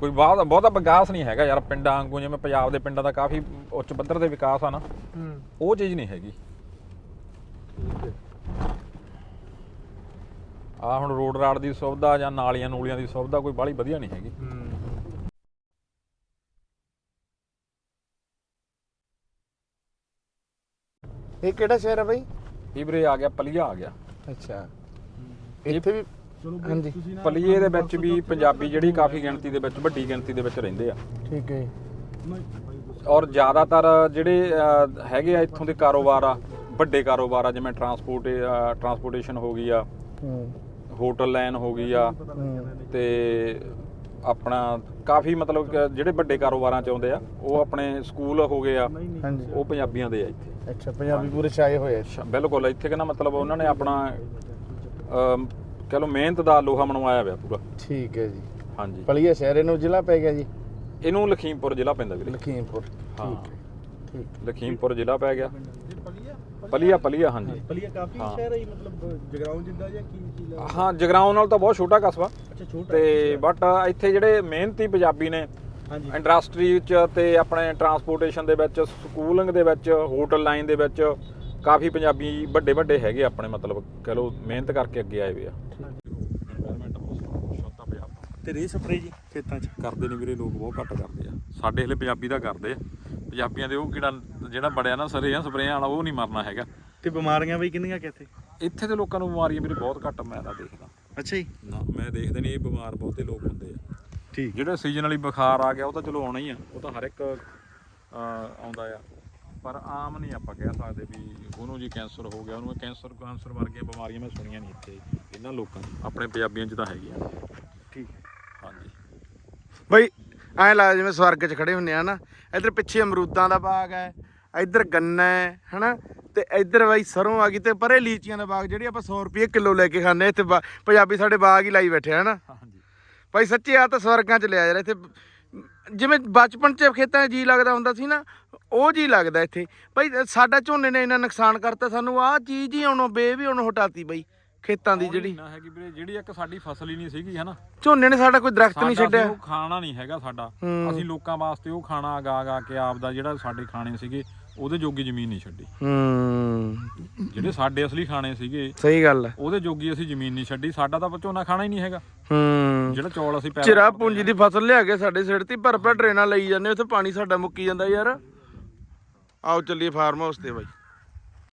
ਕੋਈ ਬਹੁਤ ਬਹੁਤਾ ਵਿਕਾਸ ਨਹੀਂ ਹੈਗਾ ਯਾਰ ਪਿੰਡਾਂ ਵਾਂਗੂ ਜਿਵੇਂ ਪੰਜਾਬ ਦੇ ਪਿੰਡਾਂ ਦਾ ਕਾਫੀ ਉੱਚ ਪੱਧਰ ਤੇ ਵਿਕਾਸ ਆ ਨਾ। ਹੂੰ। ਉਹ ਚੀਜ਼ ਨਹੀਂ ਹੈਗੀ। ਠੀਕ ਹੈ। ਆ ਹੁਣ ਰੋਡ ਰਾਡ ਦੀ ਸੁਵਿਧਾ ਜਾਂ ਨਾਲੀਆਂ ਨੂਲੀਆਂ ਦੀ ਸੁਵਿਧਾ ਕੋਈ ਬਾਹਲੀ ਵਧੀਆ ਨਹੀਂ ਹੈਗੀ। ਇਹ ਕਿਹੜਾ ਸ਼ਹਿਰ ਹੈ ਬਾਈ? ਇਹ ਵੀਰੇ ਆ ਗਿਆ ਪਲੀਆ ਆ ਗਿਆ। ਅੱਛਾ। ਇੱਥੇ ਵੀ ਚਲੋ ਹਾਂਜੀ। ਤੁਸੀਂ ਨਾ ਪਲੀਏ ਦੇ ਵਿੱਚ ਵੀ ਪੰਜਾਬੀ ਜਿਹੜੀ ਕਾਫੀ ਗਿਣਤੀ ਦੇ ਵਿੱਚ ਵੱਡੀ ਗਿਣਤੀ ਦੇ ਵਿੱਚ ਰਹਿੰਦੇ ਆ। ਠੀਕ ਹੈ ਔਰ ਜ਼ਿਆਦਾਤਰ ਜਿਹੜੇ ਹੈਗੇ ਆ ਇੱਥੋਂ ਦੇ ਕਾਰੋਬਾਰ ਆ ਵੱਡੇ ਕਾਰੋਬਾਰ ਆ ਜਿਵੇਂ ਟਰਾਂਸਪੋਰਟ ਟਰਾਂਸਪੋਰਟੇਸ਼ਨ ਹੋ ਗਈ ਆ। ਹੂੰ। ਹੋਟਲ ਲਾਈਨ ਹੋ ਗਈ ਆ ਤੇ ਆਪਣਾ ਕਾਫੀ ਮਤਲਬ ਕਿ ਜਿਹੜੇ ਵੱਡੇ ਕਾਰੋਬਾਰਾਂ ਚ ਆਉਂਦੇ ਆ ਉਹ ਆਪਣੇ ਸਕੂਲ ਹੋ ਗਏ ਆ ਹਾਂਜੀ। ਉਹ ਪੰਜਾਬੀਆਂ ਦੇ ਆ ਇੱਥੇ। ਅੱਛਾ ਪੰਜਾਬੀ ਪੂਰੇ ਛਾਏ ਹੋਏ ਆ। ਬਿਲਕੁਲ ਇੱਥੇ ਕਹਿੰਦਾ ਮਤਲਬ ਉਹਨਾਂ ਨੇ ਆਪਣਾ ਕਹਿ ਲਓ ਮਿਹਨਤ ਦਾ ਲੋਹਾ ਮਨਵਾਇਆ ਹੋਇਆ ਪੂਰਾ। ਠੀਕ ਹੈ ਜੀ। ਹਾਂਜੀ। ਪਲੀਆ ਸ਼ਹਿਰ ਇਹਨੂੰ ਜ਼ਿਲ੍ਹਾ ਪੈ ਗਿਆ ਜੀ? ਇਹਨੂੰ ਲਖੀਮਪੁਰ ਜ਼ਿਲ੍ਹਾ ਪੈਂਦਾ ਵੀਰੇ। ਲਖੀਮਪੁਰ ਹਾਂ। ਠੀਕ ਲਖੀਮਪੁਰ ਜ਼ਿਲ੍ਹਾ ਪੈ ਗਿਆ। ਪਲੀਆ ਪਲੀਆ ਹਾਂਜੀ। ਪਲੀਆ ਕਾਫੀ। ਸ਼ਹਿਰ ਹੈ ਮਤਲਬ ਜਗਰਾਉਂ ਜਿੰਦਾ ਜਾਂ ਕੀ ਕੀ ਲਾ ਹਾਂ ਜਗਰਾਉਂ ਨਾਲ ਤਾਂ ਬਹੁਤ ਛੋਟਾ ਕਸਬਾ। ਅੱਛਾ ਛੋਟਾ ਤੇ ਬਟ ਇੱਥੇ ਜਿਹੜੇ ਮਿਹਨਤੀ ਪੰਜਾਬੀ ਨੇ ਹਾਂਜੀ। ਇੰਡਸਟਰੀ ਚ ਤੇ ਆਪਣੇ ਟਰਾਂਸਪੋਰਟੇਸ਼ਨ ਦੇ ਵਿੱਚ ਸਕੂਲਿੰਗ ਦੇ ਵਿੱਚ ਹੋਟਲ ਲਾਈਨ ਦੇ ਵਿੱਚ ਕਾਫੀ ਪੰਜਾਬੀ ਵੱਡੇ ਵੱਡੇ ਹੈਗੇ ਆਪਣੇ ਮਤਲਬ ਕਹ ਲਓ ਮਿਹਨਤ ਕਰਕੇ ਅੱਗੇ ਆਏ ਵੇ ਆ। ਤੇ ਰੇ ਸਪਰੇ ਜੀ ਖੇਤਾਂ 'ਚ। ਕਰਦੇ ਨੇ ਵੀਰੇ ਲੋਕ ਬਹੁਤ ਘੱਟ ਕਰਦੇ ਆ। ਸਾਡੇ ਹਲੇ ਪੰਜਾਬੀ ਦਾ ਕਰਦੇ ਆ। ਪੰਜਾਬੀਆਂ ਦੇ ਉਹ ਕਿਹੜਾ ਜਿਹੜਾ ਬੜਿਆ ਨਾ ਸਰੇ ਆ ਸਪਰੇਆਂ ਵਾਲਾ ਉਹ ਨਹੀਂ ਮਰਨਾ ਹੈਗਾ। ਤੇ ਬਿਮਾਰੀਆਂ ਬਈ ਕਿੰਨੀਆਂ ਕਿੱਥੇ ਇੱਥੇ? ਦੇ ਲੋਕਾਂ ਨੂੰ ਬਿਮਾਰੀਆਂ ਵੀਰੇ ਬਹੁਤ ਘੱਟ ਮੈਂ ਤਾਂ ਦੇਖਦਾ। ਅੱਛਾ ਜੀ। ਨਾ ਮੈਂ ਦੇਖਦਾ ਨਹੀਂ ਇਹ ਬਿਮਾਰ ਬਹੁਤੇ ਲੋਕ ਹੁੰਦੇ ਆ। ਠੀਕ। ਜਿਹੜੇ ਸੀਜ਼ਨਲੀ ਬੁਖਾਰ ਆ ਗਿਆ ਉਹ ਤਾਂ ਚਲੋ ਆਉਣਾ ਹੀ ਆ। ਉਹ ਤਾਂ ਹਰ ਇੱਕ ਆਉਂਦਾ ਆ। ਪਰ ਆਮ ਨਹੀਂ ਆਪਾਂ ਕਹਿ ਸਕਦੇ ਵੀ ਉਹਨੂੰ ਜੀ ਕੈਂਸਰ ਹੋ ਗਿਆ ਉਹਨੂੰ ਕੈਂਸਰ ਕੈਂਸਰ ਵਰਗੀਆਂ ਬਿਮਾਰੀਆਂ ਮੈਂ ਸੁਣੀਆਂ ਨਹੀਂ ਇੱਥੇ। ਇਹਨਾਂ ਲੋਕਾਂ 'ਚ ਆਪਣੇ ਪੰਜਾਬੀਆਂ 'ਚ ਤਾਂ ਹੈਗੀਆਂ। ਠੀਕ। ਹਾਂਜੀ। ਬਈ ਐਂ ਲੱਗਦਾ ਜਿਵੇਂ ਸਵਰਗ 'ਚ ਖੜੇ ਹੁੰਨੇ ਆ ਨਾ ਇੱਧਰ ਪਿੱਛੇ ਅਮਰੂਦਾਂ ਦਾ ਬਾਗ ਹੈ ਇੱਧਰ ਗੰਨਾ ਹੈ ਹਨਾ? ਤੇ ਇੱਧਰ ਬਾਈ ਸਰੋਂ ਆ ਗਈ ਤੇ ਪਰੇ ਲੀਚੀਆਂ ਦਾ ਬਾਗ ਜਿਹੜੀ ਆਪਾਂ 100 ਰੁਪਏ ਕਿਲੋ ਲੈ ਕੇ ਖਾਂਦੇ ਇੱਥੇ ਪੰਜਾਬੀ ਸਾਡੇ ਬਾਗ ਹੀ ਲਾਈ ਬੈਠੇ ਹਨਾ? ਹਾਂਜੀ। ਭਾਈ ਸੱਚੀ ਆ ਤਾਂ ਸਵਰਗਾਂ 'ਚ ਲਿਆ ਯਾਰ ਇੱਥੇ ਜਿਵੇਂ ਬਚਪਨ 'ਚ ਖੇਤਾਂ 'ਚ ਜੀ ਲੱਗਦਾ ਹੁੰਦਾ ਸੀ ਨਾ ਉਹ ਜੀ ਲੱਗਦਾ ਇੱਥੇ। ਭਾਈ ਸਾਡਾ ਝੋਨੇ ਨੇ ਇੰਨਾ ਨੁਕਸਾਨ ਕਰਤਾ ਸਾਨੂੰ ਆਹ ਚੀਜ਼ ਹੀ ਉਹਨੋਂ ਬੇ ਵੀ ਉਹਨੋਂ ਹਟਾਤੀ ਬਾਈ। ਖੇਤਾਂ ਦੀ ਜਿਹੜੀ। ਨਾ ਹੈਗੀ ਵੀਰੇ ਜਿਹੜੀ ਇੱਕ ਸਾਡੀ ਫਸਲ ਹੀ ਨਹੀਂ ਸੀਗੀ ਹਨਾ। ਝੋਨੇ ਨੇ ਸਾਡਾ ਕੋਈ ਦਰਖਤ ਨਹੀਂ ਸਾਡਾ ਛੱਡਿਆ। ਉਹ ਖਾਣਾ ਨਹੀਂ ਹੈਗਾ ਸਾਡਾ। ਹੂੰ। ਅਸੀਂ ਲੋਕਾਂ ਵਾਸਤੇ ਉਹ ਖਾਣਾ ਗਾ ਗਾ ਕੇ ਆਪਦਾ ਜਿਹੜਾ ਸਾਡੇ ਖਾਣੇ ਸੀਗੇ ਉਹਦੇ ਜੋਗੀ ਜ਼ਮੀਨ ਨਹੀਂ ਛੱਡੀ। ਹੂੰ। ਜਿਹੜੇ ਸਾਡੇ ਅਸਲੀ ਖਾਣੇ ਸੀਗੇ ਸਹੀ ਗੱਲ ਹੈ। ਉਹਦੇ ਜੋਗੀ ਅਸੀਂ ਜ਼ਮੀਨ ਨਹੀਂ ਛੱਡੀ ਸਾਡਾ ਤਾਂ ਝੋਨਾ ਖਾਣਾ ਹੀ ਨਹੀਂ ਹੈਗਾ। ਹੂੰ। ਜਿਹੜਾ ਚੌਲ ਅਸੀਂ ਪੈਦਾ ਚਿਰਾ ਪੂੰਜੀ ਦੀ ਫਸਲ ਲਿਆ ਕੇ ਸਾਡੇ ਸਿਰ ਤੇ ਭਰ ਭਰ ਡਰੇਨਾਂ ਲਈ ਜਾਂਦੇ ਉੱਥੇ ਪਾਣੀ ਸਾਡਾ ਮੁੱਕੀ ਜਾਂਦਾ ਯਾਰ। ਆਓ ਚੱਲੀਏ ਫਾਰਮ ਹਾਊਸ ਤੇ ਬਾਈ।